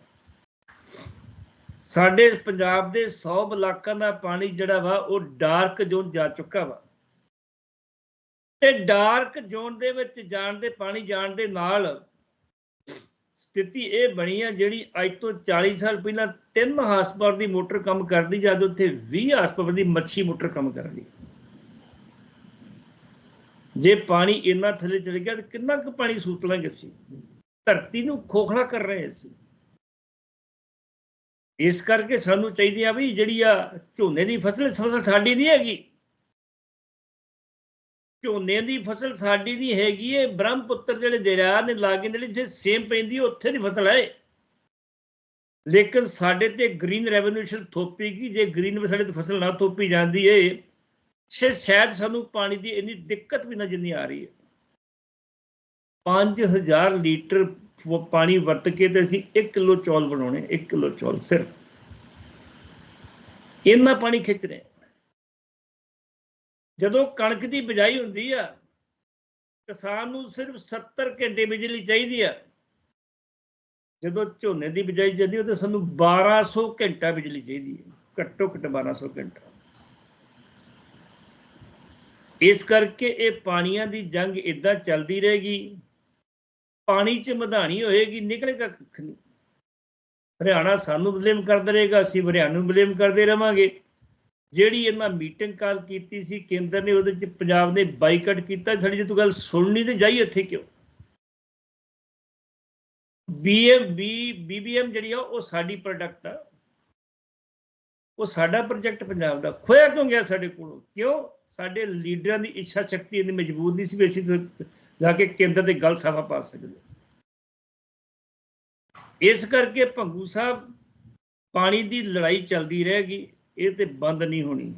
ਸਾਡੇ ਪੰਜਾਬ ਦੇ 100 ਬਲਾਕਾਂ ਦਾ ਪਾਣੀ ਜਿਹੜਾ ਵਾ, ਉਹ ਡਾਰਕ ਜ਼ੋਨ ਜਾ ਚੁੱਕਾ ਵਾ। ਤੇ ਡਾਰਕ ਜ਼ੋਨ ਦੇ ਵਿੱਚ ਜਾਣ ਦੇ, ਪਾਣੀ ਜਾਣ ਦੇ ਨਾਲ ਸਥਿਤੀ ਇਹ ਬਣੀ ਆ ਜਿਹੜੀ ਅੱਜ ਤੋਂ 40 ਸਾਲ ਪਹਿਲਾਂ 3 ਹਾਸਪਾਵਰ ਦੀ ਮੋਟਰ ਕੰਮ ਕਰਦੀ, ਜਦ ਉੱਥੇ 20 ਹਾਸਪਾਵਰ ਦੀ ਮੱਛੀ ਮੋਟਰ ਕੰਮ ਕਰਦੀ। ਜੇ ਪਾਣੀ ਇੰਨਾ ਥੱਲੇ ਚਲੇ ਗਿਆ ਤਾਂ ਕਿੰਨਾ ਕੁ ਪਾਣੀ ਸੂਤ ਲਾਂਗੇ ਅਸੀਂ ਧਰਤੀ ਨੂੰ ਖੋਖਲਾ ਕਰ ਰਹੇ ਅਸੀਂ ਇਸ ਕਰਕੇ ਸਾਨੂੰ ਚਾਹੀਦੀ ਆ ਵੀ ਜਿਹੜੀ ਆ ਝੋਨੇ ਦੀ ਫਸਲ ਫਸਲ ਸਾਡੀ ਨਹੀਂ ਹੈਗੀ। ਝੋਨੇ ਦੀ ਫਸਲ ਸਾਡੀ ਦੀ ਹੈਗੀ ਇਹ ਬ੍ਰਹਮਪੁੱਤਰ ਜਿਹੜੇ ਦਰਿਆ ਨੇ ਲਾਗੇ ਜਿਹੜੇ ਜਿੱਥੇ ਸੇਮ ਪੈਂਦੀ ਉੱਥੇ ਦੀ ਫਸਲ ਹੈ। ਲੇਕਿਨ ਸਾਡੇ ਤੇ ਗ੍ਰੀਨ ਰੈਵੋਲੂਸ਼ਨ ਥੋਪੀ ਜੇ ਗ੍ਰੀਨ ਸਾਡੇ ਤੇ ਫਸਲ ਨਾ ਥੋਪੀ ਜਾਂਦੀ ਏ ਸ਼ਾ- ਸ਼ਾਇਦ ਸਾਨੂੰ ਪਾਣੀ ਦੀ ਇੰਨੀ ਦਿੱਕਤ ਵੀ ਨਾ ਜਿੰਨੀ ਆ ਰਹੀ ਹੈ 5000 ਲੀਟਰ ਪਾਣੀ ਵਰਤ ਕੇ ਤੇ ਅਸੀਂ 1 ਕਿਲੋ ਚੌਲ ਬਣਾਉਣੇ 1 ਕਿਲੋ ਚੌਲ ਸਿਰਫ। ਇੰਨਾ ਪਾਣੀ ਖਿੱਚ ਰਹੇ। ਜਦੋਂ ਕਣਕ ਦੀ ਬਿਜਾਈ ਹੁੰਦੀ ਆ, ਕਿਸਾਨ ਨੂੰ ਸਿਰਫ 70 ਘੰਟੇ ਬਿਜਲੀ ਚਾਹੀਦੀ ਆ। ਜਦੋਂ ਝੋਨੇ ਦੀ ਬਿਜਾਈ ਜਾਂਦੀ ਉਹ ਤੇ ਸਾਨੂੰ 1200 ਘੰਟਾ ਬਿਜਲੀ ਚਾਹੀਦੀ ਹੈ ਘੱਟੋ ਘੱਟ 1200 ਘੰਟਾ। ਇਸ ਕਰਕੇ ਇਹ ਪਾਣੀਆਂ ਦੀ ਜੰਗ ਇਦਾਂ ਚੱਲਦੀ ਰਹੇਗੀ। ਪਾਣੀ 'ਚ ਮਧਾਣੀ ਹੋਏਗੀ, ਨਿਕਲੇਗਾ ਕੱਖ ਨਹੀਂ ਹਰਿਆਣਾ ਸਾਨੂੰ ਬਲੇਮ ਕਰਦਾ ਰਹੇਗਾ, ਅਸੀਂ ਹਰਿਆਣਾ ਨੂੰ ਬਲੇਮ ਕਰਦੇ ਰਵਾਂਗੇ। ਜਿਹੜੀ ਇਹਨਾਂ ਮੀਟਿੰਗ ਕਾਲ ਕੀਤੀ ਸੀ ਕੇਂਦਰ ਨੇ, ਉਹਦੇ 'ਚ ਪੰਜਾਬ ਨੇ ਬਾਈਕਾਟ ਕੀਤਾ। ਸਾਡੀ ਜੇ ਤੂੰ ਗੱਲ ਸੁਣਨੀ ਤੇ ਜਾਈ ਇੱਥੇ ਕਿਉਂ? ਬੀਐਮ ਬੀ ਬੀਬੀਐਮ ਜਿਹੜੀ ਆ, ਉਹ ਸਾਡੀ ਪ੍ਰੋਡਕਟ ਆ। ਉਹ ਸਾਡਾ ਪ੍ਰੋਜੈਕਟ ਪੰਜਾਬ ਦਾ। ਖੋਇਆ ਕਿਉਂ ਗਿਆ ਸਾਡੇ ਕੋਲੋਂ? ਕਿਉਂ? ਸਾਡੇ ਲੀਡਰਾਂ ਦੀ ਇੱਛਾ ਸ਼ਕਤੀ ਇੰਨੀ ਮਜ਼ਬੂਤ ਨਹੀਂ ਸੀ ਵੀ ਅਸੀਂ ਜਾ ਕੇ ਕੇਂਦਰ ਦੇ ਗੱਲ ਸਭਾ ਪਾ ਸਕਦੇ। ਇਸ ਕਰਕੇ ਭੰਗੂ ਸਾਹਿਬ ਪਾਣੀ ਦੀ ਲੜਾਈ ਚੱਲਦੀ ਰਹੇਗੀ। ਇਹ ਤੇ ਬੰਦ ਨਹੀਂ ਹੋਣੀ।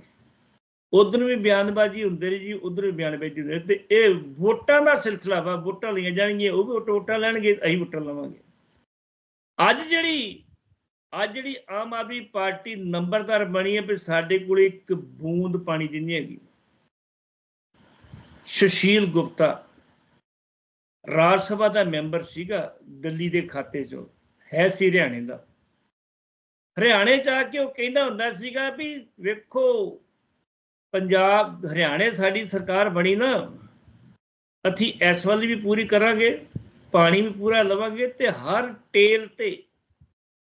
ਉਧਰ ਵੀ ਬਿਆਨਬਾਜ਼ੀ ਹੁੰਦੇ ਰਹੀ ਜੀ, ਉਧਰ ਵੀ ਬਿਆਨਬਾਜ਼ੀ ਹੁੰਦੇ ਤੇ ਇਹ ਵੋਟਾਂ ਦਾ ਸਿਲਸਿਲਾ ਵਾ, ਵੋਟਾਂ ਲਈਆਂ ਜਾਣਗੀਆਂ, ਉਹ ਵੀ ਵੋਟਾਂ ਲੈਣਗੇ, ਅਸੀਂ ਵੋਟਾਂ ਲਵਾਂਗੇ। ਅੱਜ ਜਿਹੜੀ ਅੱਜ ਜਿਹੜੀ ਆਮ ਆਦਮੀ ਪਾਰਟੀ ਨੰਬਰਦਾਰ ਬਣੀ ਹੈ, ਵੀ ਸਾਡੇ ਕੋਲ ਇੱਕ ਬੂੰਦ ਪਾਣੀ ਜਿੰਨੀ ਹੈਗੀ। ਸੁਸ਼ੀਲ ਗੁਪਤਾ, ਰਾਜ ਸਭਾ ਦਾ ਮੈਂਬਰ ਸੀਗਾ, ਦਿੱਲੀ ਦੇ ਖਾਤੇ 'ਚੋਂ, ਹੈ ਸੀ ਹਰਿਆਣੇ ਦਾ। ਹਰਿਆਣੇ ਚ ਆ ਕੇ ਉਹ ਕਹਿੰਦਾ ਹੁੰਦਾ ਸੀਗਾ ਵੀ ਵੇਖੋ, ਪੰਜਾਬ, ਹਰਿਆਣੇ ਸਾਡੀ ਸਰਕਾਰ ਬਣੀ ਨਾ, ਅਸੀਂ ਇਸ ਵੱਲ ਵੀ ਪੂਰੀ ਕਰਾਂਗੇ, ਪਾਣੀ ਵੀ ਪੂਰਾ ਲਵਾਂਗੇ ਤੇ ਹਰ ਟੇਲ ਤੇ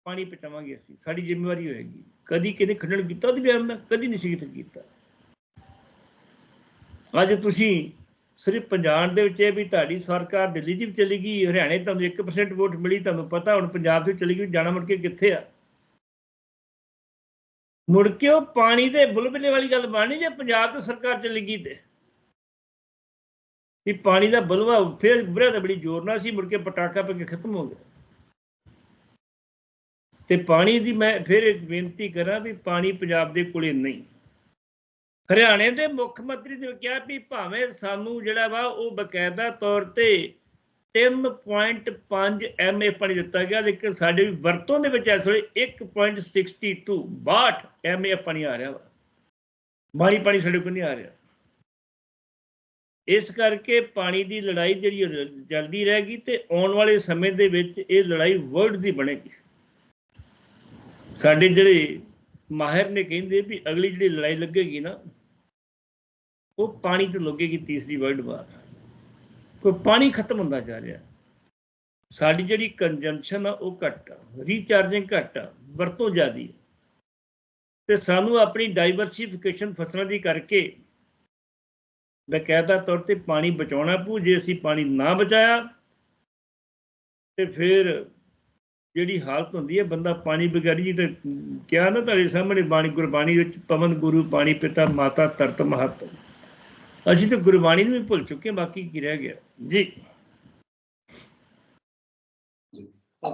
ਪਾਣੀ ਪਹੁੰਚਾਵਾਂਗੇ ਅਸੀਂ, ਸਾਡੀ ਜ਼ਿੰਮੇਵਾਰੀ ਹੋਏਗੀ। ਕਦੀ ਕਿਤੇ ਖੰਡਨ ਕੀਤਾ ਉਹਦੀ ਬਿਆਨ ਦਾ ਕਦੀ ਨਹੀਂ ਸੀ ਕੀਤਾ। ਅੱਜ ਤੁਸੀਂ ਸਿਰਫ ਪੰਜਾਬ ਦੇ ਵਿੱਚ ਇਹ ਵੀ ਤੁਹਾਡੀ ਸਰਕਾਰ ਦਿੱਲੀ ਦੀ ਵੀ ਚਲੀ ਗਈ, ਹਰਿਆਣੇ ਤੁਹਾਨੂੰ 1% ਵੋਟ ਮਿਲੀ, ਤੁਹਾਨੂੰ ਪਤਾ ਹੁਣ ਪੰਜਾਬ ਦੀ ਚਲੀ ਗਈ, ਜਾਣਾ ਮੁੜ ਕੇ ਕਿੱਥੇ ਆ? ਮੁੜ ਕੇ ਉਹ ਪਾਣੀ ਦੇ ਬੁਲਬੁਲੇ ਵਾਲੀ ਗੱਲ ਬਣਨੀ ਜੇ ਪੰਜਾਬ ਤੋਂ ਸਰਕਾਰ ਚਲੀ ਗਈ ਤੇ। ਵੀ ਪਾਣੀ ਦਾ ਬਲਵਾ ਫਿਰ ਬੁਰਾ ਤਾਂ ਬੜੀ ਜ਼ੋਰ ਨਾਲ ਸੀ, ਮੁੜ ਕੇ ਪਟਾਕਾ ਪੈ ਕੇ ਖਤਮ ਹੋ ਗਿਆ। ਤੇ ਪਾਣੀ ਦੀ ਮੈਂ ਫਿਰ ਇੱਕ ਬੇਨਤੀ ਕਰਾਂ ਵੀ ਪਾਣੀ ਪੰਜਾਬ ਦੇ ਕੋਲੇ ਨਹੀਂ। ਹਰਿਆਣੇ ਦੇ ਮੁੱਖ ਮੰਤਰੀ ਨੇ ਕਿਹਾ ਵੀ ਭਾਵੇਂ ਸਾਨੂੰ ਜਿਹੜਾ ਵਾ ਉਹ ਬਕਾਇਦਾ ਤੌਰ ਤੇ 3.5 ਐਮਏ ਪਾਣੀ ਦਿੱਤਾ ਗਿਆ ਲੇਕਿਨ ਸਾਡੇ ਵਰਤੋਂ ਦੇ ਵਿੱਚ ਇਸ ਵੇਲੇ 1.62 62 ਐਮਏ ਪਾਣੀ ਆ ਰਿਹਾ ਵਾ। ਮਾਰੀ ਪਾਣੀ ਸਾਡੇ ਕੋਲ ਨਹੀਂ ਆ ਰਿਹਾ। ਇਸ ਕਰਕੇ ਪਾਣੀ ਦੀ ਲੜਾਈ ਜਿਹੜੀ ਉਹ ਜਲਦੀ ਰਹੇਗੀ ਤੇ ਆਉਣ ਵਾਲੇ ਸਮੇਂ ਦੇ ਵਿੱਚ ਇਹ ਲੜਾਈ ਵਰਲਡ ਦੀ ਬਣੇਗੀ। ਸਾਡੇ ਜਿਹੜੇ ਮਾਹਿਰ ਨੇ ਕਹਿੰਦੇ ਵੀ ਅਗਲੀ ਜਿਹੜੀ ਲੜਾਈ ਲੱਗੇਗੀ ਨਾ, ਉਹ ਪਾਣੀ ਤੇ ਲੱਗੇਗੀ ਤੀਸਰੀ ਵਰਲਡ ਵਾਰ ਕੋਈ ਪਾਣੀ ਖਤਮ ਹੁੰਦਾ ਜਾ ਰਿਹਾ। ਸਾਡੀ ਜਿਹੜੀ ਕੰਜੰਪਸ਼ਨ ਆ, ਉਹ ਘੱਟ ਆ ਰੀਚਾਰਜਿੰਗ ਘੱਟ ਆ, ਵਰਤੋਂ ਜ਼ਿਆਦੀ ਹੈ ਤੇ ਸਾਨੂੰ ਆਪਣੀ ਡਾਈਵਰਸੀਫਿਕੇਸ਼ਨ ਫਸਲਾਂ ਦੀ ਕਰਕੇ ਬਕਾਇਦਾ ਤੌਰ ਤੇ ਪਾਣੀ ਬਚਾਉਣਾ ਪਊ, ਜੇ ਅਸੀਂ ਪਾਣੀ ਨਾ ਬਚਾਇਆ, ਤੇ ਫਿਰ ਜਿਹੜੀ ਹਾਲਤ ਹੁੰਦੀ ਹੈ ਬੰਦਾ ਪਾਣੀ ਬਗੈਰ ਜੀ ਤੇ ਕਿਹਾ ਨਾ ਤੁਹਾਡੇ ਸਾਹਮਣੇ ਬਾਣੀ ਗੁਰਬਾਣੀ ਵਿੱਚ, ਪਵਨ ਗੁਰੂ, ਪਾਣੀ ਪਿਤਾ, ਮਾਤਾ ਤਰਤ ਮਹਤ। ਅਸੀਂ ਤਾਂ ਗੁਰਬਾਣੀ ਨੂੰ ਵੀ ਭੁੱਲ ਚੁੱਕੇ ਹਾਂ, ਬਾਕੀ ਕੀ ਰਹਿ ਗਿਆ। ਜੀ।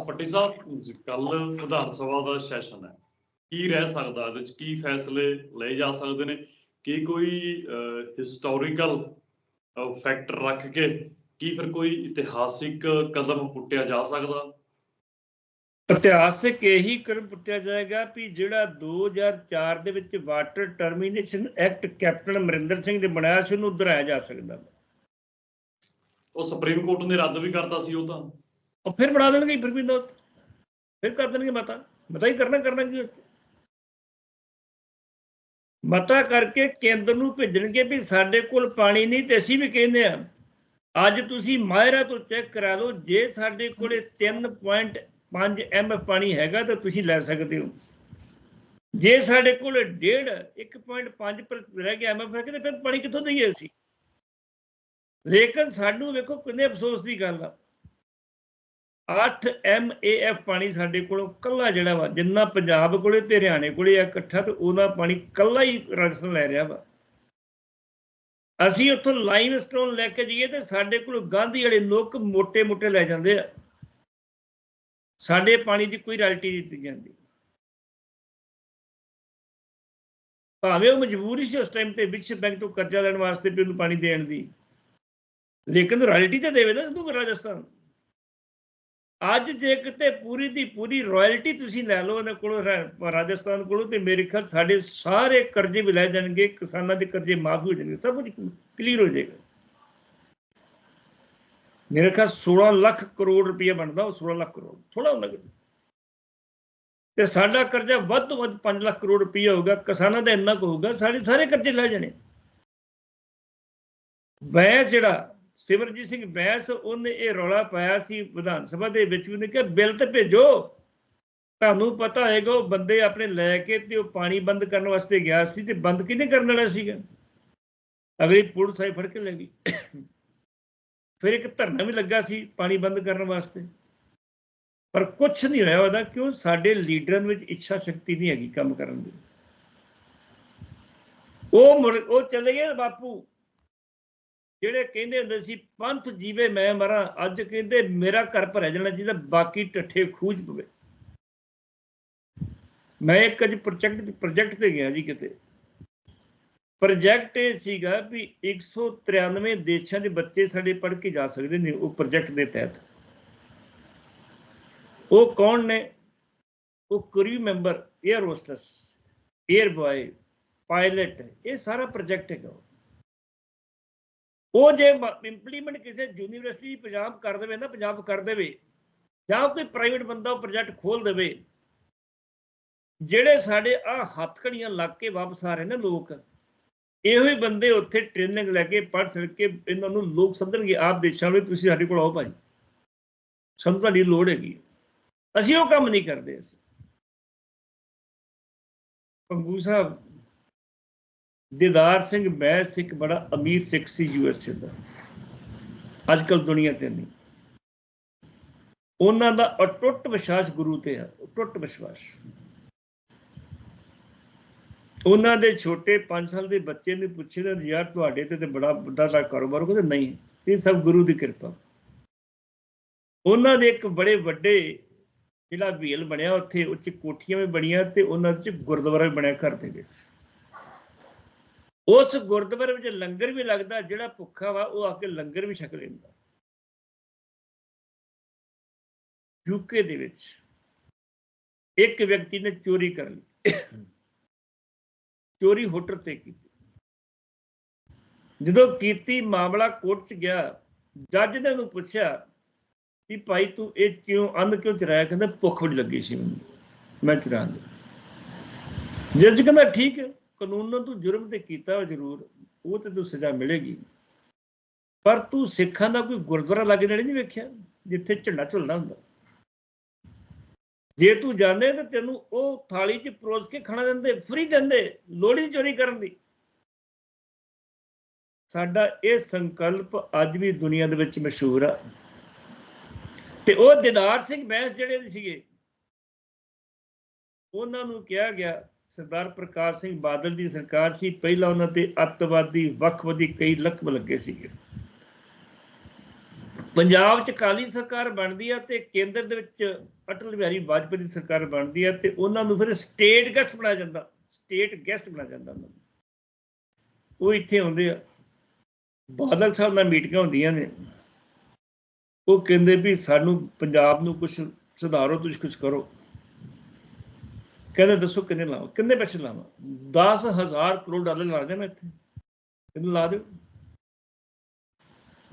ਪੱਟੀ ਸਾਹਿਬ ਕੱਲ ਵਿਧਾਨ ਸਭਾ ਦਾ ਸੈਸ਼ਨ ਹੈ। ਕੀ ਰਹਿ ਸਕਦਾ? ਇਹਦੇ ਵਿੱਚ ਕੀ ਫੈਸਲੇ ਲਏ ਜਾ ਸਕਦੇ ਨੇ? ਕੀ ਕੋਈ ਹਿਸਟੋਰੀਕਲ ਫੈਕਟਰ ਰੱਖ ਕੇ ਕੀ ਫਿਰ ਕੋਈ ਇਤਿਹਾਸਿਕ ਕਦਮ ਪੁੱਟਿਆ ਜਾ ਸਕਦਾ? ਇਤਿਹਾਸਿਕ ਇਹੀ ਕਰਮ ਪੁੱਟਿਆ ਜਾਏਗਾ ਵੀ ਜਿਹੜਾ 2004 ਦੇ ਵਿੱਚ water termination act captain Amarinder Singh ਨੇ ਬਣਾਇਆ ਸੀ ਉਹਨੂੰ ਦੁਹਰਾਇਆ ਜਾ ਸਕਦਾ ਉਹ ਸੁਪਰੀਮ ਕੋਰਟ ਨੇ ਰੱਦ ਵੀ ਕਰਤਾ ਸੀ ਉਹ ਤਾਂ। ਉਹ ਫਿਰ ਬਣਾ ਦੇਣਗੇ ਫਿਰ ਵੀ ਦੋ ਫਿਰ ਕਰ ਦੇਣਗੇ ਮਤਾ। ਮਤਾ ਹੀ ਕਰਨਾ ਕਰਨਾ ਕੀ। ਮਤਾ ਕਰਕੇ ਕੇਂਦਰ ਨੂੰ ਭੇਜਣਗੇ ਵੀ ਸਾਡੇ ਕੋਲ ਪਾਣੀ ਨਹੀਂ ਤੇ ਅਸੀਂ ਵੀ ਕਹਿੰਦੇ ਆ ਅੱਜ ਤੁਸੀਂ ਮਾਇਰਾ ਤੋਂ ਚੈੱਕ ਕਰਾ ਲਓ ਜੇ ਸਾਡੇ ਕੋਲੇ 5 ਐਮ ਐਫ ਪਾਣੀ ਹੈਗਾ ਤਾਂ ਤੁਸੀਂ ਲੈ ਸਕਦੇ ਹੋ। ਜੇ ਸਾਡੇ ਕੋਲ 1.5 1.5 ਰਹਿ ਗਿਆ ਐਮਐਫ ਹੈ ਕਿਤੇ ਫਿਰ ਪਾਣੀ ਕਿੱਥੋਂ ਦਈਏ ਅਸੀਂ? ਲੇਕਿਨ ਸਾਨੂੰ ਵੇਖੋ ਕਿੰਨੇ ਅਫਸੋਸ ਦੀ ਗੱਲ ਆ। 8 ਐਫ ਪਾਣੀ ਸਾਡੇ ਕੋਲੋਂ ਕੱਲਾ ਜਿਹੜਾ ਵਾ, ਜਿੰਨਾ ਪੰਜਾਬ ਕੋਲੇ ਤੇ ਹਰਿਆਣੇ ਕੋਲੇ ਆ ਇਕੱਠਾ, ਤੇ ਉਹਨਾਂ ਪਾਣੀ ਕੱਲਾ ਹੀ ਰਾਜਸਥਾਨ ਲੈ ਰਿਹਾ ਵਾ। ਅਸੀਂ ਉੱਥੋਂ ਲਾਈਮ ਸਟੋਨ ਲੈ ਕੇ ਜਾਈਏ ਤੇ ਸਾਡੇ ਕੋਲ ਗਾਂਧੀ ਵਾਲੇ ਲੋਕ ਮੋٹے-ਮੋٹے ਲੈ ਜਾਂਦੇ ਆ। ਸਾਡੇ ਪਾਣੀ ਦੀ ਕੋਈ ਰਾਇਲਟੀ ਨਹੀਂ ਦਿੱਤੀ ਜਾਂਦੀ। ਭਾਵੇਂ ਉਹ ਮਜਬੂਰੀ ਸੀ ਉਸ ਟਾਈਮ ਤੇ ਵਿਸ਼ਵ ਬੈਂਕ ਤੋਂ ਕਰਜ਼ਾ ਲੈਣ ਵਾਸਤੇ ਵੀ ਉਹਨੂੰ ਪਾਣੀ ਦੇਣ ਦੀ। ਲੇਕਿਨ ਰਾਇਲਟੀ ਤਾਂ ਦੇਵੇ ਨਾ ਸਿੱਧੂ ਰਾਜਸਥਾਨ। ਅੱਜ ਜੇ ਕਿਤੇ ਪੂਰੀ ਦੀ ਪੂਰੀ ਰਾਇਲਟੀ ਤੁਸੀਂ ਲੈ ਲਓ ਇਹਨਾਂ ਕੋਲੋਂ ਰਾਜਸਥਾਨ ਕੋਲੋਂ, ਤੇ ਮੇਰੇ ਖਿਆਲ ਸਾਡੇ ਸਾਰੇ ਕਰਜ਼ੇ ਵੀ ਲੈ ਜਾਣਗੇ, ਕਿਸਾਨਾਂ ਦੇ ਕਰਜ਼ੇ ਮਾਫ ਹੋ ਜਾਣਗੇ, ਸਭ ਕੁਝ ਕਲੀਅਰ ਹੋ ਜਾਏਗਾ। ਮੇਰੇ ਖਿਆਲ 16 ਲੱਖ ਕਰੋੜ ਰੁਪਏ ਬਣਦਾ, ਉਹ 16 ਲੱਖ ਕਰੋੜ ਥੋੜਾ ਹੁੰਦਾ ਤੇ ਸਾਡਾ ਕਰਜ਼ਾ ਵੱਧ ਤੋਂ ਵੱਧ 5 ਲੱਖ ਕਰੋੜ ਰੁਪਏ ਹੋਊਗਾ, ਕਿਸਾਨਾਂ ਦਾ ਇੰਨਾ ਕੁ ਹੋਊਗਾ, ਸਾਡੇ ਸਾਰੇ ਕਰਜ਼ੇ ਲੈ ਜਾਣੇ। ਬੈਂਸ ਜਿਹੜਾ ਸਿਮਰਜੀਤ ਸਿੰਘ ਬੈਂਸ ਉਹਨੇ ਇਹ ਰੌਲਾ ਪਾਇਆ ਸੀ ਵਿਧਾਨ ਸਭਾ ਦੇ ਵਿੱਚ ਵੀ ਉਹਨੇ ਕਿਹਾ, ਬਿੱਲ ਤੇ ਭੇਜੋ। ਤੁਹਾਨੂੰ ਪਤਾ ਹੋਏਗਾ ਉਹ ਬੰਦੇ ਆਪਣੇ ਲੈ ਕੇ ਤੇ ਉਹ ਪਾਣੀ ਬੰਦ ਕਰਨ ਵਾਸਤੇ ਗਿਆ ਸੀ ਤੇ ਬੰਦ ਕਿਹਨੇ ਕਰਨ ਵਾਲਾ ਸੀਗਾ? ਅਗਲੀ ਪੁਲਿਸ ਆਈ, ਫੜ ਕੇ ਲੈ ਗਈ। ਫਿਰ ਇੱਕ ਧਰਨਾ ਵੀ ਲੱਗਾ ਸੀ ਪਾਣੀ ਬੰਦ ਕਰਨ ਵਾਸਤੇ। ਪਰ ਕੁਝ ਨਹੀਂ ਹੋਇਆ ਉਹਦਾ, ਕਿਉਂ? ਸਾਡੇ ਲੀਡਰਾਂ ਵਿੱਚ ਇੱਛਾ ਸ਼ਕਤੀ ਨਹੀਂ ਹੈਗੀ ਕੰਮ ਕਰਨ ਦੀ। ਉਹ ਮੁੜ- ਉਹ ਚਲੇ ਗਏ ਬਾਪੂ। ਜਿਹੜੇ ਕਹਿੰਦੇ ਹੁੰਦੇ ਸੀ, ਪੰਥ ਜੀਵੇ ਮੈਂ ਮਰਾਂ, ਅੱਜ ਕਹਿੰਦੇ ਮੇਰਾ ਘਰ ਭਰਿਆ ਜਾਣਾ ਚਾਹੀਦਾ ਬਾਕੀ ਟੱਠੇ ਖੂਜ ਪਵੇ। ਮੈਂ ਇੱਕ ਅੱਜ ਪ੍ਰੋਜੈਕਟ ਪ੍ਰੋਜੈਕਟ ਤੇ ਗਿਆ ਜੀ ਕਿਤੇ। ਪ੍ਰੋਜੈਕਟ ਇਹ ਸੀਗਾ ਵੀ 193 ਦੇਸ਼ਾਂ ਦੇ ਬੱਚੇ ਸਾਡੇ ਪੜ੍ਹ ਕੇ ਜਾ ਸਕਦੇ ਨੇ ਉਹ ਪ੍ਰੋਜੈਕਟ ਦੇ ਤਹਿਤ। ਉਹ ਕੌਣ ਨੇ? ਉਹ crew member air hostess air boy pilot ਇਹ ਸਾਰਾ ਪ੍ਰੋਜੈਕਟ ਹੈਗਾ ਉਹ। ਜੇ ਇੰਪਲੀਮੈਂਟ ਕਿਸੇ ਯੂਨੀਵਰਸਿਟੀ ਪੰਜਾਬ ਕਰ ਦੇਵੇ ਨਾ, ਪੰਜਾਬ ਕਰ ਦੇਵੇ, ਜਾਂ ਕੋਈ ਪ੍ਰਾਈਵੇਟ ਬੰਦਾ ਉਹ ਪ੍ਰੋਜੈਕਟ ਖੋਲ ਦੇਵੇ, ਜਿਹੜੇ ਸਾਡੇ ਆ ਹੱਥਕੜੀਆਂ ਲੱਗ ਕੇ ਵਾਪਸ ਆ ਰਹੇ ਨੇ ਲੋਕ ਇਹੋ ਹੀ ਬੰਦੇ ਉੱਥੇ ਟ੍ਰੇਨਿੰਗ ਲੈ ਕੇ ਪੜ੍ਹ ਸਕ ਕੇ ਇਹਨਾਂ ਨੂੰ ਲੋਕ ਸਮਝਣਗੇ, ਆਪ ਦੇਸ਼ਾਂ ਵਿੱਚ ਤੁਸੀਂ ਸਾਡੇ ਕੋਲ ਆਓ ਭਾਈ। ਸਾਨੂੰ ਤੁਹਾਡੀ ਲੋੜ ਹੈਗੀ ਅਸੀਂ ਉਹ ਕੰਮ ਨਹੀਂ ਕਰਦੇ ਅਸੀਂ। ਪੰਗੂ ਸਾਹਿਬ, ਦਿਦਾਰ ਸਿੰਘ ਬੈਸ ਸਿੱਖ ਬੜਾ ਅਮੀਰ ਸਿੱਖ ਸੀ ਯੂਐਸਏ ਦਾ। ਅੱਜ ਕੱਲ ਦੁਨੀਆ ਤੇ ਨਹੀਂ। ਉਹਨਾਂ ਦਾ ਅਟੁੱਟ ਵਿਸ਼ਵਾਸ ਗੁਰੂ ਤੇ ਹੈ ਅਟੁੱਟ ਵਿਸ਼ਵਾਸ। ਉਹਨਾਂ ਦੇ ਛੋਟੇ 5 ਸਾਲ ਦੇ ਬੱਚੇ ਨੇ ਪੁੱਛਿਆ ਯਾਰ ਤੁਹਾਡੇ ਤੇ ਤੇ ਬੜਾ ਵੱਡਾ ਦਾ ਕਾਰੋਬਾਰ ਕਹਿੰਦੇ ਨਹੀਂ। ਇਹ ਸਭ ਗੁਰੂ ਦੀ ਕਿਰਪਾ। ਉਹਨਾਂ ਦੇ ਇੱਕ ਬੜੇ ਵੱਡੇ ਜਿਹੜਾ ਵੀਲ ਬਣਿਆ ਉੱਥੇ ਉੱਚ ਕੋਠੀਆਂ ਵੀ ਬਣੀਆਂ ਤੇ ਉਹਨਾਂ ਵਿੱਚ ਗੁਰਦੁਆਰਾ ਵੀ ਬਣਿਆ ਘਰ ਦੇ ਵਿੱਚ। ਉਸ ਗੁਰਦੁਆਰੇ ਵਿੱਚ ਲੰਗਰ ਵੀ ਲੱਗਦਾ, ਜਿਹੜਾ ਭੁੱਖਾ ਵਾ ਉਹ ਆ ਕੇ ਲੰਗਰ ਵੀ ਛਕ ਲੈਂਦਾ। ਯੂਕੇ ਦੇ ਵਿੱਚ ਇੱਕ ਵਿਅਕਤੀ ਨੇ ਚੋਰੀ ਕਰ ਲਈ। ਚੋਰੀ ਹੋਟਲ ਤੇ ਕੀਤੀ। ਜਦੋਂ ਕੀਤੀ ਮਾਮਲਾ ਕੋਰਟ ਚ ਗਿਆ, ਜੱਜ ਨੇ ਉਹਨੂੰ ਪੁੱਛਿਆ ਕਿ ਭਾਈ ਤੂੰ ਇਹ ਕਿਉਂ ਅੰਨ ਕਿਉਂ ਚਰਾਇਆ? ਕਹਿੰਦਾ, ਭੁੱਖ ਬੜੀ ਲੱਗੀ ਸੀ ਮੈਨੂੰ। ਮੈਂ ਚਰਾ ਲਿਆ। ਜੱਜ ਕਹਿੰਦਾ, ਠੀਕ ਹੈ, ਕਾਨੂੰਨ ਨਾਲ ਤੂੰ ਜੁਰਮ ਤੇ ਕੀਤਾ ਵਾ ਜ਼ਰੂਰ, ਉਹ ਤੇ ਤੂੰ ਸਜ਼ਾ ਮਿਲੇਗੀ। ਪਰ ਤੂੰ ਸਿੱਖਾਂ ਦਾ ਕੋਈ ਗੁਰਦੁਆਰਾ ਲਾਗੇ ਨੇੜੇ ਨਹੀਂ ਵੇਖਿਆ, ਜਿੱਥੇ ਝੰਡਾ ਝੁਲਦਾ ਹੁੰਦਾ। ਜੇ ਤੂੰ ਜਾਣੇ ਤਾਂ ਤੈਨੂੰ ਉਹ ਥਾਲੀ 'ਚ ਪਰੋਸ ਕੇ ਖਾਣਾ ਦਿੰਦੇ ਫ੍ਰੀ ਦਿੰਦੇ ਲੋੜੀ ਚੋਰੀ ਕਰਨ ਦੀ। ਸਾਡਾ ਇਹ ਸੰਕਲਪ ਅੱਜ ਵੀ ਦੁਨੀਆ ਦੇ ਵਿੱਚ ਮਸ਼ਹੂਰ ਆ। ਤੇ ਉਹ ਦਿਦਾਰ ਸਿੰਘ ਬੈਂਸ ਜਿਹੜੇ ਸੀਗੇ, ਉਹਨਾਂ ਨੂੰ ਕਿਹਾ ਗਿਆ, ਸਰਦਾਰ ਪ੍ਰਕਾਸ਼ ਸਿੰਘ ਬਾਦਲ ਦੀ ਸਰਕਾਰ ਸੀ, ਪਹਿਲਾਂ ਉਹਨਾਂ ਤੇ ਅੱਤਵਾਦੀ, ਵੱਖਵਾਦੀ ਕਈ ਲਕਬ ਲੱਗੇ ਸੀਗੇ। ਪੰਜਾਬ 'ਚ ਕਾਲੀ ਸਰਕਾਰ ਬਣਦੀ ਆ ਤੇ ਕੇਂਦਰ ਦੇ ਵਿੱਚ ਅਟਲ ਬਿਹਾਰੀ ਵਾਜਪੇਈ ਦੀ ਸਰਕਾਰ ਬਣਦੀ ਆ ਤੇ ਉਹਨਾਂ ਨੂੰ ਫਿਰ ਸਟੇਟ ਗੈਸਟ ਬਣਾਇਆ ਜਾਂਦਾ ਸਟੇਟ ਗੈਸਟ ਬਣਾਇਆ ਜਾਂਦਾ ਉਹ ਇੱਥੇ ਆਉਂਦੇ ਆ। ਬਾਦਲ ਸਾਹਿਬ ਨਾਲ ਮੀਟਿੰਗਾਂ ਹੁੰਦੀਆਂ ਨੇ। ਉਹ ਕਹਿੰਦੇ ਵੀ ਸਾਨੂੰ ਪੰਜਾਬ ਨੂੰ ਕੁਝ ਸੁਧਾਰੋ, ਤੁਸੀਂ ਕੁਝ ਕਰੋ। ਕਹਿੰਦੇ ਦੱਸੋ ਕਿੰਨੇ ਲਾਓ ਕਿੰਨੇ ਪੈਸੇ ਲਾਵਾਂ? 10000 ਕਰੋੜ ਡਾਲਰ ਲਾ ਦੇ ਇੱਥੇ। ਕਿੰਨੇ ਲਾ ਦਿਓ।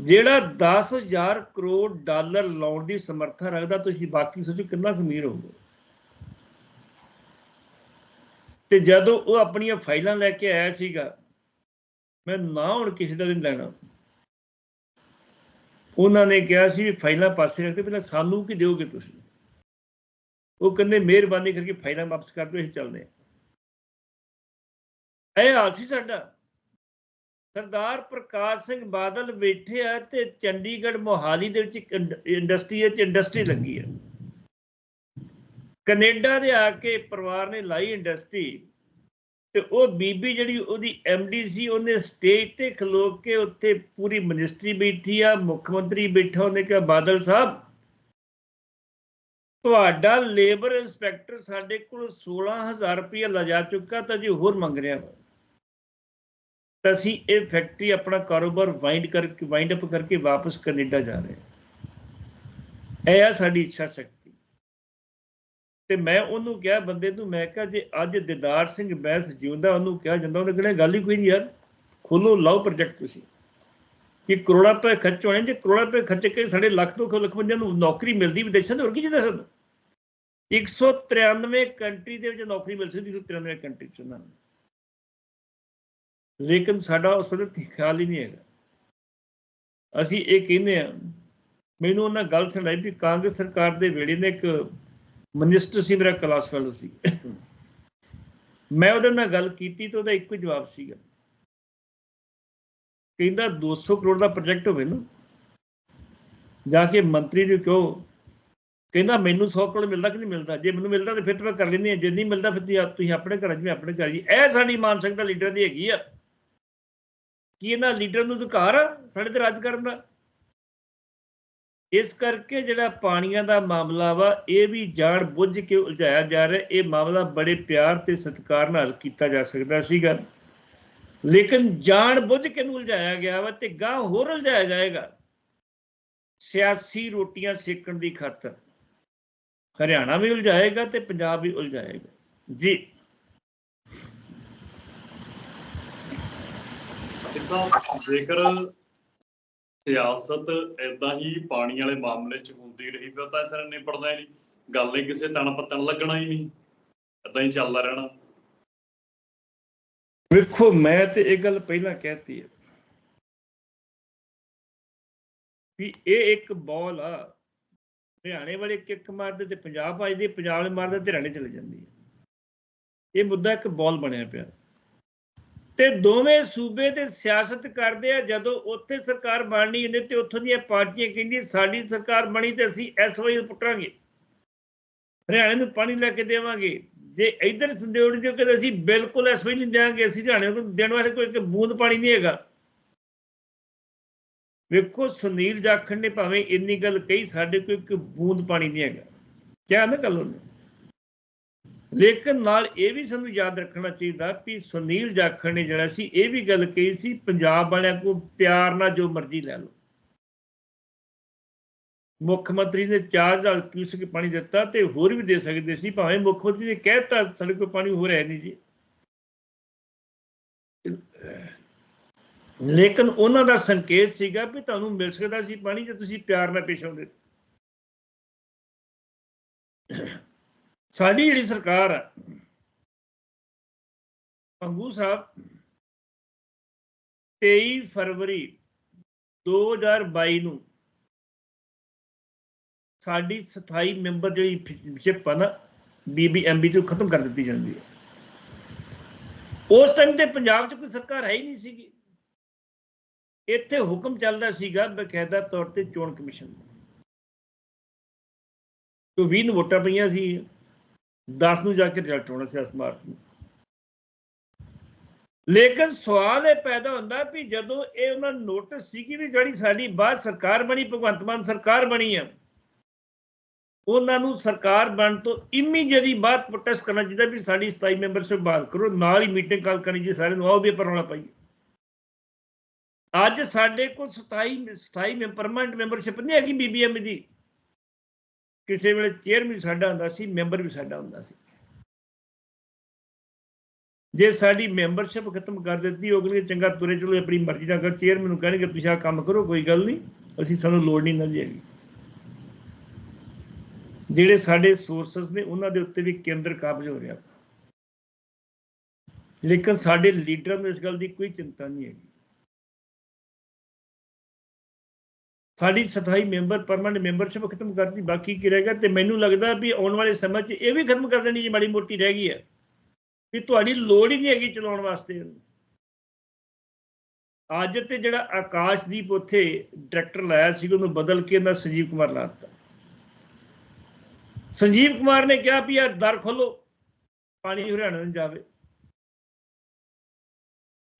ਜਿਹੜਾ 10000 ਕਰੋੜ ਡਾਲਰ ਲਾਉਣ ਦੀ ਸਮਰੱਥਾ ਰੱਖਦਾ, ਤੁਸੀਂ ਬਾਕੀ ਸੋਚੋ ਕਿੰਨਾ ਕੁ ਅਮੀਰ ਹੋਊਗਾ ਤੇ ਜਦੋਂ ਉਹ ਆਪਣੀਆਂ ਫਾਈਲਾਂ ਲੈ ਕੇ ਆਇਆ ਸੀਗਾ, ਮੈਂ ਨਾ ਹੁਣ ਕਿਸੇ ਦਾ ਨਹੀਂ ਲੈਣਾ। ਉਹਨਾਂ ਨੇ ਕਿਹਾ ਸੀ ਵੀ ਫਾਈਲਾਂ ਪਾਸੇ ਰੱਖ ਕੇ ਪਹਿਲਾਂ ਸਾਨੂੰ ਕੀ ਦਿਓਗੇ ਤੁਸੀਂ? ਉਹ ਕਹਿੰਦੇ, ਮਿਹਰਬਾਨੀ ਕਰਕੇ ਫਾਈਲਾਂ ਵਾਪਸ ਕਰ ਦਿਓ, ਅਸੀਂ ਚੱਲਦੇ ਹਾਂ। ਇਹ ਹਾਲ ਸੀ ਸਾਡਾ। ਸਰਦਾਰ ਪ੍ਰਕਾਸ਼ ਸਿੰਘ ਬਾਦਲ ਬੈਠੇ ਆ ਤੇ ਚੰਡੀਗੜ੍ਹ ਮੋਹਾਲੀ ਦੇ ਵਿੱਚ ਇੱਕ ਇੰਡਸਟਰੀ ਵਿੱਚ ਇੰਡਸਟਰੀ ਲੱਗੀ ਆ। ਕੈਨੇਡਾ ਦੇ ਆ ਕੇ ਪਰਿਵਾਰ ਨੇ ਲਾਈ ਇੰਡਸਟਰੀ ਤੇ ਉਹ ਬੀਬੀ ਜਿਹੜੀ ਉਹਦੀ ਡੀ ਸੀ, ਉਹਨੇ ਸਟੇਜ ਤੇ ਖਲੋ ਕੇ ਉੱਥੇ ਪੂਰੀ ਮਿਨਿਸਟਰੀ ਬੈਠੀ ਆ, ਮੁੱਖ ਮੰਤਰੀ ਬੈਠਾ, ਉਹਨੇ ਕਿਹਾ, ਬਾਦਲ ਸਾਹਿਬ, ਤੁਹਾਡਾ ਲੇਬਰ ਇੰਸਪੈਕਟਰ ਸਾਡੇ ਕੋਲ 16000 ਰੁਪਏ ਲਜਾ ਚੁੱਕਾ ਤਾਂ ਜੀ ਹੋਰ ਮੰਗ ਰਿਹਾ ਵਾ ਤਾਂ ਅਸੀਂ ਇਹ ਫੈਕਟਰੀ ਆਪਣਾ ਕਾਰੋਬਾਰ ਵਾਈਂਡ ਕਰਕੇ ਵਾਈਂਡ ਅਪ ਕਰਕੇ ਵਾਪਸ ਕੈਨੇਡਾ ਜਾ ਰਹੇ ਹਾਂ। ਇਹ ਆ ਸਾਡੀ ਇੱਛਾ ਸ਼ਕਤੀ। ਤੇ ਮੈਂ ਉਹਨੂੰ ਕਿਹਾ, ਬੰਦੇ ਨੂੰ ਮੈਂ ਕਿਹਾ, ਜੇ ਅੱਜ ਦਿਦਾਰ ਸਿੰਘ ਬੈਸ ਜਿਉਂਦਾ, ਉਹਨੂੰ ਕਿਹਾ ਜਾਂਦਾ, ਉਹਨੇ ਕਹਿੰਦਾ ਗੱਲ ਹੀ ਕੋਈ ਨਹੀਂ ਯਾਰ, ਖੋਲੋ, ਲਾਓ ਪ੍ਰੋਜੈਕਟ ਤੁਸੀਂ। ਕਿ ਕਰੋੜਾਂ ਰੁਪਏ ਖਰਚ ਹੋਣੇ, ਜੇ ਕਰੋੜਾਂ ਰੁਪਏ ਖਰਚ ਕੇ ਸਾਡੇ ਲੱਖ ਤੋਂ ਲੱਖ ਬੰਦਿਆਂ ਨੂੰ ਨੌਕਰੀ ਮਿਲਦੀ, ਵਿਦੇਸ਼ਾਂ ਦੇ ਹੋਰ ਕੀ ਚਾਹੀਦਾ ਸਾਨੂੰ? 193 ਕੰਟਰੀ ਦੇ ਵਿੱਚ ਨੌਕਰੀ ਮਿਲ ਸਕਦੀ 193 ਕੰਟਰੀ ਚ ਉਹਨਾਂ ਨੂੰ। ਲੇਕਿਨ ਸਾਡਾ ਉਸ ਵੇਲੇ ਖਿਆਲ ਹੀ ਨਹੀਂ ਹੈਗਾ। ਅਸੀਂ ਇਹ ਕਹਿੰਦੇ ਆ ਮੈਨੂੰ ਉਹਨਾਂ ਗੱਲ ਸੁਣਾਈ ਵੀ ਕਾਂਗਰਸ ਸਰਕਾਰ ਦੇ ਵੇਲੇ ਨੇ ਇੱਕ ਮਿਨਿਸਟਰ ਸੀ, ਮੇਰਾ ਕਲਾਸ ਫੈਲੋ ਸੀ। ਮੈਂ ਉਹਦੇ ਨਾਲ ਗੱਲ ਕੀਤੀ ਤਾਂ ਉਹਦਾ ਇੱਕੋ ਜਵਾਬ ਸੀਗਾ। ਕਹਿੰਦਾ 200 ਕਰੋੜ ਦਾ ਪ੍ਰੋਜੈਕਟ ਹੋਵੇ ਨਾ, ਜਾ ਕੇ ਮੰਤਰੀ ਨੂੰ ਕਿਉਂ? ਕਹਿੰਦਾ, ਮੈਨੂੰ 100 ਕਰੋੜ ਮਿਲਦਾ ਕਿ ਨਹੀਂ ਮਿਲਦਾ? ਜੇ ਮੈਨੂੰ ਮਿਲਦਾ ਤਾਂ ਫਿਰ ਤਾਂ ਮੈਂ ਕਰ ਲੈਂਦੀ ਹਾਂ, ਜੇ ਨਹੀਂ ਮਿਲਦਾ ਫਿਰ ਤੁਸੀਂ- ਤੁਸੀਂ ਆਪਣੇ ਘਰਾਂ 'ਚ ਮੈਂ ਆਪਣੇ ਘਰ ਜੀ ਇਹ ਸਾਡੀ ਮਾਨਸਿਕਤਾ ਲੀਡਰ ਦੀ ਹੈਗੀ ਆ। ਕੀ ਇਹਨਾਂ ਲੀਡਰ ਨੂੰ ਅਧਿਕਾਰ ਆ ਸਾਡੇ ਤੇ ਰਾਜ ਕਰਨ ਦਾ? ਇਸ ਕਰਕੇ ਜਿਹੜਾ ਪਾਣੀਆਂ ਦਾ ਮਾਮਲਾ ਵਾ, ਇਹ ਵੀ ਜਾਣ ਬੁੱਝ ਕੇ ਉਲਝਾਇਆ ਜਾ ਰਿਹਾ। ਇਹ ਮਾਮਲਾ ਬੜੇ ਪਿਆਰ ਤੇ ਸਤਿਕਾਰ ਨਾਲ ਕੀਤਾ ਜਾ ਸਕਦਾ ਸੀਗਾ। ਲੇਕਿਨ ਜਾਣ ਬੁੱਝ ਕੇ ਨੂੰ ਉਲਝਾਇਆ ਗਿਆ ਵਾ ਤੇ ਗਾਂ ਹੋਰ ਉਲਝਾਇਆ ਜਾਏਗਾ। ਸਿਆਸੀ ਰੋਟੀਆਂ ਸੇਕਣ ਦੀ ਖਾਤਰ ਹਰਿਆਣਾ ਵੀ ਉਲਝਾਏਗਾ ਤੇ ਪੰਜਾਬ ਵੀ ਉਲਝਾਏਗਾ। ਜੀ। ਸਾਹਿਬ ਜੇਕਰ ਸਿਆਸਤ ਏਦਾਂ ਹੀ ਪਾਣੀ ਵਾਲੇ ਮਾਮਲੇ 'ਚ ਹੁੰਦੀ ਰਹੀ, ਫਿਰ ਤਾਂ ਸਿਰ ਨਿਬੜਦਾ ਹੀ ਨਹੀਂ। ਗੱਲ ਹੀ ਕਿਸੇ ਤਣ ਪੱਤਣ ਲੱਗਣਾ ਹੀ ਨਹੀਂ। ਏਦਾਂ ਹੀ ਚੱਲਦਾ ਰਹਿਣਾ। ਵੇਖੋ, ਮੈਂ ਤੇ ਇਹ ਗੱਲ ਪਹਿਲਾਂ ਕਹਿਤੀ ਹੈ ਵੀ ਇਹ ਇੱਕ ਬॉल ਆ। ਹਰਿਆਣੇ ਵਾਲੇ ਕਿੱਕ ਮਾਰਦੇ ਤੇ ਪੰਜਾਬ ਵੱਜਦੀ ਪੰਜਾਬ ਵਾਲੇ ਮਾਰਦੇ ਤੇ ਹਰਿਆਣੇ ਚਲੇ ਜਾਂਦੀ ਹੈ। ਇਹ ਮੁੱਦਾ ਇੱਕ ਬॉल ਬਣਿਆ ਪਿਆ। ਤੇ ਦੋਵੇਂ ਸੂਬੇ ਤੇ ਸਿਆਸਤ ਕਰਦੇ ਆ, ਜਦੋਂ ਉੱਥੇ ਸਰਕਾਰ ਬਣਨੀ ਇਹਨੇ ਤੇ ਉੱਥੋਂ ਦੀਆਂ ਪਾਰਟੀਆਂ ਕਹਿੰਦੀਆਂ, ਸਾਡੀ ਸਰਕਾਰ ਬਣੀ ਤੇ ਅਸੀਂ ਇਸ ਪੁੱਟਾਂਗੇ। ਹਰਿਆਣੇ ਨੂੰ ਪਾਣੀ ਲੈ ਕੇ ਦੇਵਾਂਗੇ। ਜੇ ਇਧਰ ਸੰਦੇੜ ਜੋ ਕਿ ਅਸੀਂ ਬਿਲਕੁਲ ਇਸ ਵੇਲੇ ਨਹੀਂ ਦੇਵਾਂਗੇ ਅਸੀਂ ਹਰਿਆਣੇ ਨੂੰ ਦੇਣ ਵਾਸਤੇ ਕੋਈ ਇੱਕ ਬੂੰਦ ਪਾਣੀ ਨਹੀਂ ਹੈਗਾ। ਵੇਖੋ, ਸੁਨੀਲ ਜਾਖੜ ਨੇ ਭਾਵੇਂ ਇੰਨੀ ਗੱਲ ਕਹੀ, ਸਾਡੇ ਕੋਈ ਇੱਕ ਬੂੰਦ ਪਾਣੀ ਨਹੀਂ ਹੈਗਾ। ਕਿਆ ਨਾ ਗੱਲ ਉਹਨੇ ਲੇਕਿਨ ਨਾਲ ਇਹ ਵੀ ਸਾਨੂੰ ਯਾਦ ਰੱਖਣਾ ਚਾਹੀਦਾ ਕਿ ਸੁਨੀਲ ਜਾਖੜ ਨੇ ਜਿਹੜਾ ਸੀ, ਇਹ ਵੀ ਗੱਲ ਕਹੀ ਸੀ, ਪੰਜਾਬ ਵਾਲਿਆਂ ਕੋ ਪਿਆਰ ਨਾਲ ਜੋ ਮਰਜ਼ੀ ਲੈ ਲਓ। ਮੁੱਖ ਮੰਤਰੀ ਨੇ 4000 ਕਿਊਸਕ ਪਾਣੀ ਦਿੱਤਾ ਤੇ ਹੋਰ ਵੀ ਦੇ ਸਕਦੇ ਸੀ, ਭਾਵੇਂ ਮੁੱਖ ਮੰਤਰੀ ਨੇ ਕਹਿਤਾ ਸਾਡੇ ਕੋਲ ਪਾਣੀ ਹੋਰ ਹੈ ਨਹੀਂ ਜੀ ਲੇਕਿਨ ਉਹਨਾਂ ਦਾ ਸੰਕੇਤ ਸੀਗਾ ਵੀ ਤੁਹਾਨੂੰ ਮਿਲ ਸਕਦਾ ਸੀ ਪਾਣੀ ਜੇ ਤੁਸੀਂ ਪਿਆਰ ਨਾਲ ਪੇਸ਼ ਆਉਂਦੇ। ਸਾਡੀ ਜਿਹੜੀ ਸਰਕਾਰ ਆ, ਪੰਗੂ ਸਾਹਿਬ 23 ਫਰਵਰੀ 2022 ਨੂੰ ਸਾਡੀ ਸਥਾਈ ਮੈਂਬਰ ਜਿਹੜੀ ਸ਼ਿਪ ਆ ਨਾ ਬੀਬੀਐਮਬੀ ਤੋਂ ਖਤਮ ਕਰ ਦਿੱਤੀ ਜਾਂਦੀ ਹੈ ਉਸ ਟਾਈਮ ਤੇ ਪੰਜਾਬ 'ਚ ਕੋਈ ਸਰਕਾਰ ਹੈ ਹੀ ਨਹੀਂ ਸੀਗੀ। ਇੱਥੇ ਹੁਕਮ ਚੱਲਦਾ ਸੀਗਾ ਬਕਾਇਦਾ ਤੌਰ ਤੇ ਚੋਣ ਕਮਿਸ਼ਨ। ਤੋਂ 20 ਨੂੰ ਵੋਟਾਂ ਪਈਆਂ ਸੀ। 10 ਨੂੰ ਜਾ ਕੇ ਰਿਜ਼ਲਟ ਹੋਣਾ ਸੀ ਇਸ ਮਾਰਚ ਨੂੰ। ਲੇਕਿਨ ਸਵਾਲ ਇਹ ਪੈਦਾ ਹੁੰਦਾ ਵੀ ਜਦੋਂ ਇਹ ਉਹਨਾਂ ਨੋਟਿਸ ਸੀ ਕਿ ਵੀ ਜਿਹੜੀ ਸਾਡੀ ਬਾਅਦ ਸਰਕਾਰ ਬਣੀ, ਭਗਵੰਤ ਮਾਨ ਸਰਕਾਰ ਬਣੀ ਆ, ਉਹਨਾਂ ਨੂੰ ਸਰਕਾਰ ਬਣ ਤੋਂ ਇਮੀਡੀਏਟਲੀ ਬਾਅਦ ਪ੍ਰੋਟੈਸਟ ਕਰਨਾ ਚਾਹੀਦਾ ਵੀ ਸਾਡੀ 27 ਮੈਂਬਰਸ਼ਿਪ ਬਾਹਰ ਕਰੋ, ਨਾਲ ਹੀ ਮੀਟਿੰਗ ਕਾਲ ਕਰਨੀ ਜੀ ਸਾਰਿਆਂ ਨੂੰ, ਆਓ ਵੀ ਪਰਵਾਣਾ ਪਾਈਏ। ਅੱਜ ਸਾਡੇ ਕੋਲ 27 27 ਮੈਂ ਪਰਮਨੈਂਟ ਮੈਂਬਰਸ਼ਿਪ ਨਹੀਂ ਹੈਗੀ ਬੀਬੀਐਮ ਦੀ। ਕਿਸੇ ਵੇਲੇ ਚੇਅਰਮੈਨ ਸਾਡਾ ਹੁੰਦਾ ਸੀ ਮੈਂਬਰ ਵੀ ਸਾਡਾ ਹੁੰਦਾ ਸੀ। ਜੇ ਸਾਡੀ ਮੈਂਬਰਸ਼ਿਪ ਖਤਮ ਕਰ ਦਿੱਤੀ, ਉਹ ਕਹਿੰਦੇ ਚੰਗਾ ਤੁਰੇ ਚਲੋ, ਆਪਣੀ ਮਰਜ਼ੀ ਨਾਲ ਕਰ ਚੇਅਰਮੈਨ ਨੂੰ ਕਹਿਣਗੇ, ਤੁਸੀਂ ਆਹ ਕੰਮ ਕਰੋ, ਕੋਈ ਗੱਲ ਨਹੀਂ, ਅਸੀਂ ਸਾਨੂੰ ਲੋੜ ਨਹੀਂ ਨਾ ਜੀ ਜਿਹੜੇ ਸਾਡੇ ਸੋਰਸਸ ਨੇ, ਉਹਨਾਂ ਦੇ ਉੱਤੇ ਵੀ ਕੇਂਦਰ ਕਾਬਜ ਹੋ ਰਿਹਾ। ਲੇਕਿਨ ਸਾਡੇ ਲੀਡਰਾਂ ਨੂੰ ਇਸ ਗੱਲ ਦੀ ਕੋਈ ਚਿੰਤਾ ਨਹੀਂ ਹੈਗੀ। ਸਾਡੀ ਸਥਾਈ ਮੈਂਬਰ, ਪਰਮਨੈਂਟ ਮੈਂਬਰਸ਼ਿਪ ਖਤਮ ਕਰਤੀ, ਬਾਕੀ ਕੀ ਰਹਿ ਗਿਆ? ਤੇ ਮੈਨੂੰ ਲੱਗਦਾ ਵੀ ਆਉਣ ਵਾਲੇ ਸਮੇਂ 'ਚ ਇਹ ਵੀ ਖਤਮ ਕਰ ਦੇਣੀ ਜੀ, ਮਾੜੀ ਮੋਟੀ ਰਹਿ ਗਈ ਹੈ। ਵੀ ਤੁਹਾਡੀ ਲੋੜ ਹੀ ਨਹੀਂ ਹੈਗੀ ਚਲਾਉਣ ਵਾਸਤੇ। ਅੱਜ ਤੇ ਜਿਹੜਾ ਆਕਾਸ਼ਦੀਪ ਉੱਥੇ ਡਾਇਰੈਕਟਰ ਲਾਇਆ ਸੀ, ਉਹਨੂੰ ਬਦਲ ਕੇ ਇਹਦਾ ਸੰਜੀਵ ਕੁਮਾਰ ਲਾਤਾ ਸੰਜੀਵ ਕੁਮਾਰ ਨੇ ਕਿਹਾ ਵੀ ਯਾਰ ਦਰ ਖੋਲੋ ਪਾਣੀ ਹਰਿਆਣਾ ਨੂੰ ਜਾਵੇ।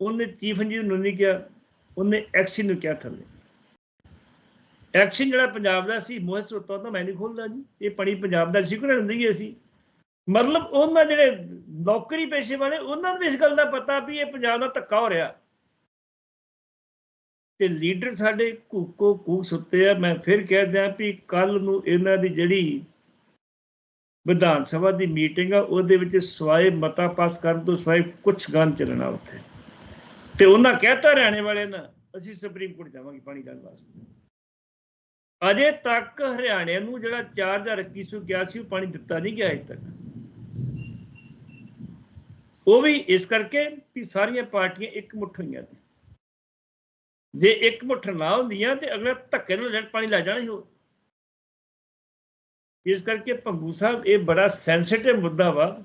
ਉਹਨੇ ਚੀਫ ਇੰਜੀਨੀਅਰ ਨੂੰ ਨਹੀਂ ਕਿਹਾ, ਉਹਨੇ ਐਕਸੀ ਨੂੰ ਕਿਹਾ ਥੱਲੇ। ਐਕਸ਼ਨ ਜਿਹੜਾ ਪੰਜਾਬ ਦਾ ਸੀ, ਮੋਹਿਤ ਸੋਟਾ ਤਾਂ ਮੈਂ ਨਹੀਂ ਖੋਲਦਾ ਜੀ। ਇਹ ਪਣੀ ਪੰਜਾਬ ਦਾ ਸਿਕਰ ਹੁੰਦੀ ਸੀ। ਮਤਲਬ ਉਹਨਾਂ ਜਿਹੜੇ ਨੌਕਰੀ ਪੇਸ਼ੇ ਵਾਲੇ, ਉਹਨਾਂ ਨੂੰ ਇਸ ਗੱਲ ਦਾ ਪਤਾ ਵੀ ਇਹ ਪੰਜਾਬ ਦਾ ਧੱਕਾ ਹੋ ਰਿਹਾ। ਤੇ ਲੀਡਰ ਸਾਡੇ ਕੂਕੋ ਕੂਕ ਸੁੱਤੇ ਆ। ਮੈਂ ਫਿਰ ਕਹਿ ਦਿਆਂ ਵੀ ਕੱਲ ਨੂੰ ਇਹਨਾਂ ਦੀ ਜਿਹੜੀ ਵਿਧਾਨ ਸਭਾ ਦੀ ਮੀਟਿੰਗ ਆ, ਉਹਦੇ ਵਿੱਚ ਸਵਾਏ ਮਤਾ ਪਾਸ ਕਰਨ ਤੋਂ ਸਵਾਏ ਕੁਝ ਗਾਨ ਚੱਲਣਾ ਉੱਥੇ। ਤੇ ਉਹਨਾਂ ਕਹਿਤਾ ਰਹਿਣੇ ਵਾਲੇ ਨਾ ਅਸੀਂ ਸੁਪਰੀਮ ਕੋਰਟ ਜਾਵਾਂਗੇ ਪਾਣੀ ਲੈਣ ਵਾਸਤੇ ਅਜੇ ਤੱਕ ਹਰਿਆਣੇ ਨੂੰ ਜਿਹੜਾ 4021 ਗਿਆ ਪਾਣੀ ਦਿੱਤਾ ਨਹੀਂ ਗਿਆ ਅਜੇ ਤੱਕ। ਉਹ ਵੀ ਇਸ ਕਰਕੇ ਵੀ ਸਾਰੀਆਂ ਪਾਰਟੀਆਂ ਇੱਕ ਮੁੱਠ ਹੋਈਆਂ ਨੇ। ਜੇ ਇੱਕ ਮੁੱਠ ਨਾ ਹੁੰਦੀਆਂ ਤੇ ਅਗਲਾ ਧੱਕੇ ਨਾਲ ਜੱਟ ਪਾਣੀ ਲੈ ਜਾਣਾ ਹੀ ਉਹ। ਇਸ ਕਰਕੇ ਭੰਗੂ ਸਾਹਿਬ, ਇਹ ਬੜਾ ਸੈਂਸਿਟਿਵ ਮੁੱਦਾ ਵਾ।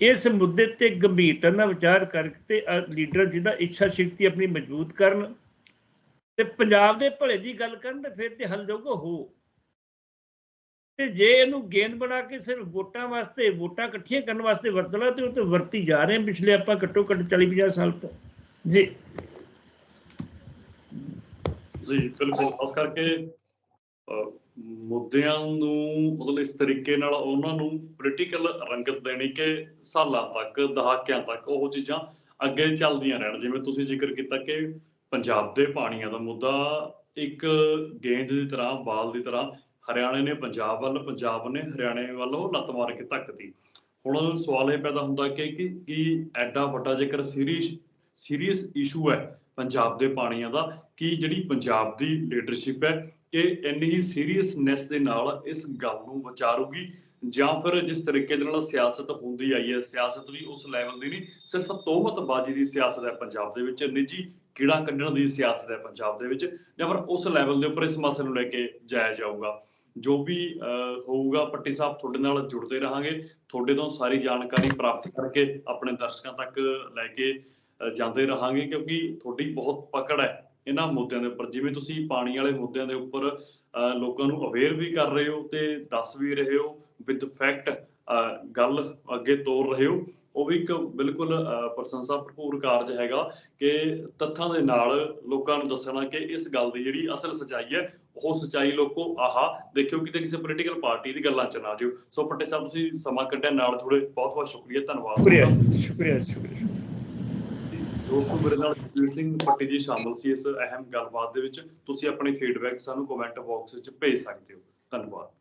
ਇਸ ਮੁੱਦੇ ਤੇ ਗੰਭੀਰਤਾ ਨਾਲ ਵਿਚਾਰ ਕਰਕੇ ਤੇ ਲੀਡਰ ਜਿਹਦਾ ਇੱਛਾ ਸ਼ਕਤੀ ਆਪਣੀ ਮਜ਼ਬੂਤ ਕਰਨ ਤੇ ਪੰਜਾਬ ਦੇ ਭਲੇ ਦੀ ਗੱਲ ਕਰਨ ਤੇ ਫਿਰ ਤੇ ਹੱਲ ਹੋ। ਤੇ ਜੇ ਇਹਨੂੰ ਗੇਂਦ ਬਣਾ ਕੇ ਸਿਰਫ ਵੋਟਾਂ ਵਾਸਤੇ, ਵੋਟਾਂ ਇਕੱਠੀਆਂ ਕਰਨ ਵਾਸਤੇ ਵਰਤਣਾ ਤੇ ਉਹ ਤੇ ਵਰਤੀ ਜਾ ਰਹੇ ਪਿਛਲੇ ਆਪਾਂ ਘੱਟੋ ਘੱਟ 40 50 ਸਾਲ ਤੋਂ। ਜੀ। ਜੀ, ਬਿਲਕੁਲ। ਖਾਸ ਕਰਕੇ ਮੁੱਦਿਆਂ ਨੂੰ ਮਤਲਬ ਇਸ ਤਰੀਕੇ ਨਾਲ ਉਹਨਾਂ ਨੂੰ ਪੋਲੀਟੀਕਲ ਰੰਗਤ ਦੇਣੀ ਕਿ ਸਾਲਾਂ ਤੱਕ, ਦਹਾਕਿਆਂ ਤੱਕ ਉਹ ਚੀਜ਼ਾਂ ਅੱਗੇ ਚੱਲਦੀਆਂ ਰਹਿਣ। ਜਿਵੇਂ ਤੁਸੀਂ ਜ਼ਿਕਰ ਕੀਤਾ ਕਿ ਪੰਜਾਬ ਦੇ ਪਾਣੀਆਂ ਦਾ ਮੁੱਦਾ ਇੱਕ ਗੇਂਦ ਦੀ ਤਰ੍ਹਾਂ, ਬਾਲ ਦੀ ਤਰ੍ਹਾਂ ਹਰਿਆਣੇ ਨੇ ਪੰਜਾਬ ਵੱਲ, ਪੰਜਾਬ ਨੇ ਹਰਿਆਣੇ ਵੱਲ ਉਹ ਲੱਤ ਮਾਰ ਕੇ ਧੱਕਤੀ ਹੁਣ ਸਵਾਲ ਇਹ ਪੈਦਾ ਹੁੰਦਾ ਕਿ ਕੀ ਐਡਾ ਵੱਡਾ ਜੇਕਰ ਸੀਰੀਅਸ ਸੀਰੀਅਸ ਇਸ਼ੂ ਹੈ ਪੰਜਾਬ ਦੇ ਪਾਣੀਆਂ ਦਾ, ਕਿ ਜਿਹੜੀ ਪੰਜਾਬ ਦੀ ਲੀਡਰਸ਼ਿਪ ਹੈ, ਇਹ ਇੰਨੀ ਹੀ ਸੀਰੀਅਸਨੈਸ ਦੇ ਨਾਲ ਇਸ ਗੱਲ ਨੂੰ ਵਿਚਾਰੂਗੀ? ਜਾਂ ਫਿਰ ਜਿਸ ਤਰੀਕੇ ਦੇ ਨਾਲ ਸਿਆਸਤ ਹੁੰਦੀ ਆਈ ਹੈ, ਸਿਆਸਤ ਵੀ ਉਸ ਲੈਵਲ ਦੀ ਨਹੀਂ, ਸਿਰਫ ਤੋਹਮਤਬਾਜ਼ੀ ਦੀ ਸਿਆਸਤ ਹੈ ਪੰਜਾਬ ਦੇ ਵਿੱਚ, ਨਿੱਜੀ ਕੀੜਾ ਕੱਢਣ ਦੀ ਸਿਆਸਤ ਹੈ ਪੰਜਾਬ ਦੇ ਵਿੱਚ ਜਾਂ ਫਿਰ ਉਸ ਲੈਵਲ ਦੇ ਉੱਪਰ ਇਸ ਮਸਲੇ ਨੂੰ ਲੈ ਕੇ ਜਾਇਆ ਜਾਊਗਾ। ਜੋ ਵੀ ਹੋਊਗਾ ਪੱਟੀ ਸਾਹਿਬ ਤੁਹਾਡੇ ਨਾਲ ਜੁੜਦੇ ਰਹਾਂਗੇ। ਤੁਹਾਡੇ ਤੋਂ ਸਾਰੀ ਜਾਣਕਾਰੀ ਪ੍ਰਾਪਤ ਕਰਕੇ ਆਪਣੇ ਦਰਸ਼ਕਾਂ ਤੱਕ ਲੈ ਕੇ ਜਾਂਦੇ ਰਹਾਂਗੇ ਕਿਉਂਕਿ ਤੁਹਾਡੀ ਬਹੁਤ ਪਕੜ ਹੈ ਇਹਨਾਂ ਮੁੱਦਿਆਂ ਦੇ ਉੱਪਰ। ਜਿਵੇਂ ਤੁਸੀਂ ਪਾਣੀ ਵਾਲੇ ਮੁੱਦਿਆਂ ਦੇ ਉੱਪਰ ਅਹ, ਲੋਕਾਂ ਨੂੰ ਅਵੇਅਰ ਵੀ ਕਰ ਰਹੇ ਹੋ ਤੇ ਦੱਸ ਵੀ ਰਹੇ ਹੋ ਵਿਦ ਫੈਕਟ ਗੱਲ ਅੱਗੇ ਤੋਰ ਰਹੇ ਹੋ। ਉਹ ਵੀ ਇੱਕ ਬਿਲਕੁਲ ਪ੍ਰਸ਼ੰਸਾ ਭਰਪੂਰ ਕਾਰਜ ਹੈਗਾ ਕਿ ਤੱਥਾਂ ਦੇ ਨਾਲ ਲੋਕਾਂ ਨੂੰ ਦੱਸਣਾ ਕਿ ਇਸ ਗੱਲ ਦੀ ਜਿਹੜੀ ਅਸਲ ਸਚਾਈ ਹੈ ਉਹ ਸਚਾਈ ਲੋਕੋ ਆਹਾ ਦੇਖਿਓ ਕਿਤੇ ਕਿਸੇ ਪੋਲੀਟੀਕਲ ਪਾਰਟੀ ਦੀ ਗੱਲਾਂ ਚ ਨਾ ਜਿਓ ਸੋ ਪੱਟੇ ਸਾਹਿਬ ਤੁਸੀਂ ਸਮਾਂ ਕੱਢਿਆ ਨਾਲ ਜੁੜੇ ਬਹੁਤ ਬਹੁਤ ਸ਼ੁਕਰੀਆ ਧੰਨਵਾਦ। ਸ਼ੁਕਰੀਆ ਸ਼ੁਕਰੀਆ ਸ਼ੁਕਰੀਆ। ਦੋਸਤੋ ਮੇਰੇ ਨਾਲ ਜਸਵੀਰ ਸਿੰਘ ਪੱਟੀ ਜੀ ਸ਼ਾਮਲ ਸੀ ਇਸ ਅਹਿਮ ਗੱਲਬਾਤ ਦੇ ਵਿੱਚ। ਤੁਸੀਂ ਆਪਣੀ ਫੀਡਬੈਕ ਸਾਨੂੰ ਕਮੈਂਟ ਬਾਕਸ ਵਿੱਚ ਭੇਜ ਸਕਦੇ ਹੋ। ਧੰਨਵਾਦ।